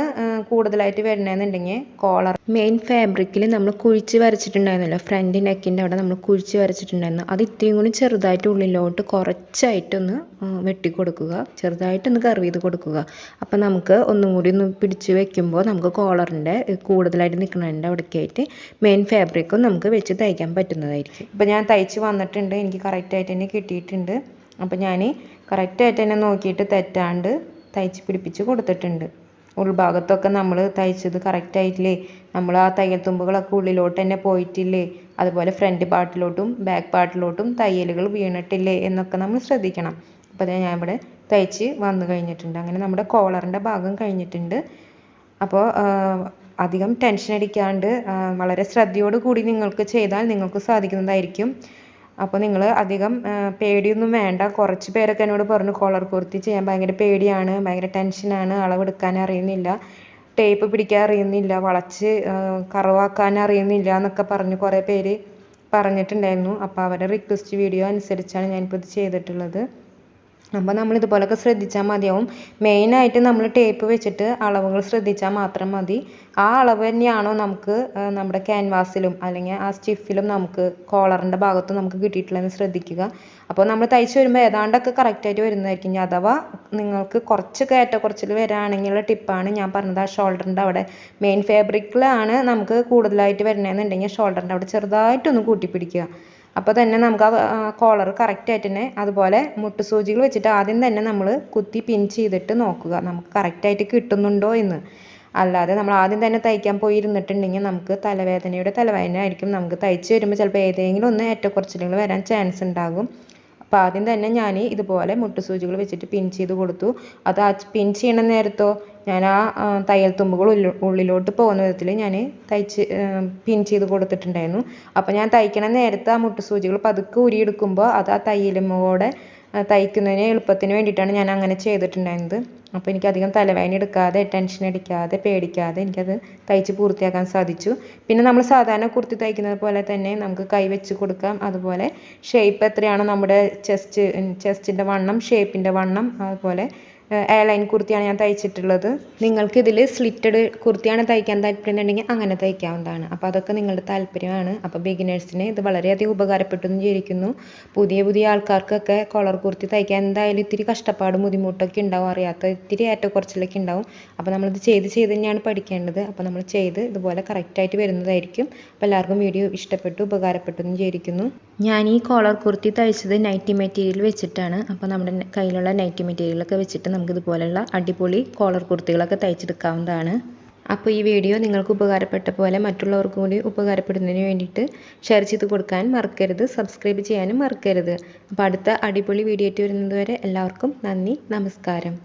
കൂടുതലായിട്ട് വരണമെന്നുണ്ടെങ്കിൽ കോളർ മെയിൻ ഫാബ്രിക്കിൽ നമ്മൾ കുഴിച്ച് വരച്ചിട്ടുണ്ടായിരുന്നല്ലോ ഫ്രണ്ട് നെക്കിന്റെ അവിടെ നമ്മൾ കുഴിച്ച് വരച്ചിട്ടുണ്ടായിരുന്നു. അത് ഇത്രയും കൂടി ചെറുതായിട്ട് ഉള്ളിലോട്ട് കുറച്ചായിട്ടൊന്ന് വെട്ടി കൊടുക്കുക ചെറുതായിട്ടൊന്ന് കർവ് ചെയ്ത് കൊടുക്കുക. അപ്പോൾ നമുക്ക് ഒന്നും കൂടി ഒന്ന് പിടിച്ച് വെക്കുമ്പോൾ നമുക്ക് കോളറിന്റെ കൂടുതലായിട്ട് നിൽക്കുന്നതിന്റെ അവിടേക്കായിട്ട് മെയിൻ ഫാബ്രിക്കും നമുക്ക് വെച്ച് തയ്ക്കാൻ പറ്റുന്നതായിരിക്കും. ഇപ്പോൾ ഞാൻ തയ്ച്ച് വന്നിട്ടുണ്ട് എനിക്ക് കറക്റ്റായിട്ട് തന്നെ കിട്ടിയിട്ടുണ്ട്. അപ്പോൾ ഞാൻ കറക്റ്റായിട്ട് തന്നെ നോക്കിയിട്ട് തെറ്റാണ്ട് തയ്ച്ച് പിടിപ്പിച്ച് കൊടുത്തിട്ടുണ്ട്. ഉൾഭാഗത്തൊക്കെ നമ്മൾ തയ്ച്ചത് കറക്റ്റായിട്ടില്ലേ നമ്മൾ ആ തയ്യൽ തുമ്പുകളൊക്കെ ഉള്ളിലോട്ട് തന്നെ പോയിട്ടില്ലേ? അതുപോലെ ഫ്രണ്ട് പാർട്ടിലോട്ടും ബാക്ക് പാർട്ടിലോട്ടും തയ്യലുകൾ വീണിട്ടില്ലേ എന്നൊക്കെ നമ്മൾ ശ്രദ്ധിക്കണം. അപ്പോൾ ഞാൻ ഇവിടെ തയ്ച്ച് വന്നു കഴിഞ്ഞിട്ടുണ്ട്. അങ്ങനെ നമ്മുടെ കോളറിന്റെ ഭാഗം കഴിഞ്ഞിട്ടുണ്ട്. അപ്പോൾ അധികം ടെൻഷൻ അടിക്കാണ്ട് വളരെ ശ്രദ്ധയോട് കൂടി നിങ്ങൾക്ക് ചെയ്താൽ നിങ്ങൾക്ക് സാധിക്കുന്നതായിരിക്കും. അപ്പോൾ നിങ്ങൾ അധികം പേടിയൊന്നും വേണ്ട. കുറച്ച് പേരൊക്കെ എന്നോട് പറഞ്ഞു കോളർ കുർത്തി ചെയ്യാൻ ഭയങ്കര പേടിയാണ് ഭയങ്കര ടെൻഷനാണ് അളവെടുക്കാൻ അറിയുന്നില്ല ടേപ്പ് പിടിക്കാൻ അറിയുന്നില്ല വളച്ച് കറവാക്കാൻ അറിയുന്നില്ല എന്നൊക്കെ പറഞ്ഞ് കുറേ പേര് പറഞ്ഞിട്ടുണ്ടായിരുന്നു. അപ്പോൾ അവരുടെ റിക്വസ്റ്റ് വീഡിയോ അനുസരിച്ചാണ് ഞാനിപ്പോൾ ഇത് ചെയ്തിട്ടുള്ളത്. അപ്പോൾ നമ്മൾ ഇതുപോലൊക്കെ ശ്രദ്ധിച്ചാൽ മതിയാവും മെയിനായിട്ട് നമ്മൾ ടേപ്പ് വെച്ചിട്ട് അളവുകൾ ശ്രദ്ധിച്ചാൽ മാത്രം മതി. ആ അളവ് തന്നെയാണോ നമുക്ക് നമ്മുടെ ക്യാൻവാസിലും അല്ലെങ്കിൽ ആ സ്റ്റിഫിലും നമുക്ക് കോളറിന്റെ ഭാഗത്തും നമുക്ക് കിട്ടിയിട്ടുള്ളതെന്ന് ശ്രദ്ധിക്കുക. അപ്പോൾ നമ്മൾ തയ്ച്ച് വരുമ്പോൾ ഏതാണ്ടൊക്കെ കറക്റ്റായിട്ട് വരുന്നതായിരിക്കും ഇനി. അഥവാ നിങ്ങൾക്ക് കുറച്ച് കയറ്റക്കുറച്ചിൽ വരാണെങ്കിലുള്ള ടിപ്പാണ് ഞാൻ പറഞ്ഞത്. ആ ഷോൾഡറിന്റെ അവിടെ മെയിൻ ഫാബ്രിക്കിലാണ് നമുക്ക് കൂടുതലായിട്ട് വരണമെന്നുണ്ടെങ്കിൽ ഷോൾഡറിന്റെ അവിടെ ചെറുതായിട്ടൊന്ന് കൂട്ടി പിടിക്കുക അപ്പോൾ തന്നെ നമുക്ക് ആ കോളർ കറക്റ്റായിട്ട് തന്നെ അതുപോലെ മുട്ട് സൂചികൾ വെച്ചിട്ട് ആദ്യം തന്നെ നമ്മൾ കുത്തി പിൻ ചെയ്തിട്ട് നോക്കുക. നമുക്ക് കറക്റ്റായിട്ട് കിട്ടുന്നുണ്ടോ എന്ന്. അല്ലാതെ നമ്മൾ ആദ്യം തന്നെ തയ്ക്കാൻ പോയി ഇരുന്നിട്ടുണ്ടെങ്കിൽ നമുക്ക് തലവേദനയുടെ തലവേദന ആയിരിക്കും നമുക്ക് തയ്ച്ച് വരുമ്പോൾ ചിലപ്പോൾ ഏതെങ്കിലും ഒന്ന് ഏറ്റക്കുറച്ചിലുകൾ വരാൻ ചാൻസ് ഉണ്ടാകും. അപ്പോൾ ആദ്യം തന്നെ ഞാൻ ഇതുപോലെ മുട്ട് സൂചികൾ വെച്ചിട്ട് പിൻ ചെയ്ത് കൊടുത്തു. അത് ആ പിൻ ചെയ്യണ നേരത്തോ ഞാൻ ആ തയ്യൽ തുമ്പുകൾ ഉള്ളിലോട്ട് പോകുന്ന വിധത്തിൽ ഞാൻ തയ്ച്ച് പിൻ ചെയ്ത് കൊടുത്തിട്ടുണ്ടായിരുന്നു. അപ്പോൾ ഞാൻ തയ്ക്കണ നേരത്ത് ആ മുട്ട് സൂചികൾ പതുക്കെ ഊരിയെടുക്കുമ്പോൾ അത് ആ തയ്യലുമ്പോടെ തയ്ക്കുന്നതിന് എളുപ്പത്തിന് വേണ്ടിയിട്ടാണ് ഞാൻ അങ്ങനെ ചെയ്തിട്ടുണ്ടായിരുന്നത്. അപ്പോൾ എനിക്ക് അധികം തലവേദന എടുക്കാതെ ടെൻഷൻ അടിക്കാതെ പേടിക്കാതെ എനിക്കത് തയ്ച്ച് പൂർത്തിയാക്കാൻ സാധിച്ചു. പിന്നെ നമ്മൾ സാധാരണ കുർത്തി തയ്ക്കുന്നത് പോലെ തന്നെ നമുക്ക് കൈ വെച്ച് കൊടുക്കാം. അതുപോലെ ഷേപ്പ് എത്രയാണ് നമ്മുടെ ചെസ്റ്റ് ചെസ്റ്റിന്റെ വണ്ണം ഷേപ്പിന്റെ വണ്ണം അതുപോലെ എ ലൈൻ കുർത്തിയാണ് ഞാൻ തയ്ച്ചിട്ടുള്ളത്. നിങ്ങൾക്ക് ഇതിൽ സ്ലിറ്റഡ് കുർത്തിയാണ് തയ്ക്കാൻ താല്പര്യമുണ്ടെങ്കിൽ അങ്ങനെ തയ്ക്കാവുന്നതാണ്. അപ്പോൾ അതൊക്കെ നിങ്ങളുടെ താല്പര്യമാണ്. അപ്പോൾ ബിഗിനേഴ്സിന് ഇത് വളരെയധികം ഉപകാരപ്പെട്ടു എന്ന് വിചാരിക്കുന്നു. പുതിയ പുതിയ ആൾക്കാർക്കൊക്കെ കോളർ കുർത്തി തയ്ക്കാൻ എന്തായാലും ഇത്തിരി കഷ്ടപ്പാടും ബുദ്ധിമുട്ടൊക്കെ ഉണ്ടാവും. അറിയാത്ത ഇത്തിരി ഏറ്റക്കുറച്ചിലൊക്കെ ഉണ്ടാവും. അപ്പോൾ നമ്മളിത് ചെയ്ത് ചെയ്ത് തന്നെയാണ് പഠിക്കേണ്ടത്. അപ്പോൾ നമ്മൾ ചെയ്ത് ഇതുപോലെ കറക്റ്റായിട്ട് വരുന്നതായിരിക്കും. അപ്പോൾ എല്ലാവർക്കും വീഡിയോ ഇഷ്ടപ്പെട്ടു ഉപകാരപ്പെട്ടു എന്ന് വിചാരിക്കുന്നു. ഞാൻ ഈ കോളർ കുർത്തി തയ്ച്ചത് നൈറ്റി മെറ്റീരിയൽ വെച്ചിട്ടാണ്. അപ്പോൾ നമ്മുടെ കയ്യിലുള്ള നൈറ്റി മെറ്റീരിയലൊക്കെ വെച്ചിട്ട് നമുക്ക് ഇതുപോലെയുള്ള അടിപൊളി കോളർ കുർത്തികളൊക്കെ തയ്ച്ചെടുക്കാവുന്നതാണ്. അപ്പോൾ ഈ വീഡിയോ നിങ്ങൾക്ക് ഉപകാരപ്പെട്ട പോലെ മറ്റുള്ളവർക്കും കൂടി ഉപകാരപ്പെടുന്നതിന് വേണ്ടിയിട്ട് ഷെയർ ചെയ്ത് കൊടുക്കാൻ മറക്കരുത് സബ്സ്ക്രൈബ് ചെയ്യാനും മറക്കരുത്. അപ്പോൾ അടുത്ത അടിപൊളി വീഡിയോ ആയിട്ട് വരുന്നത് വരെ എല്ലാവർക്കും നന്ദി നമസ്കാരം.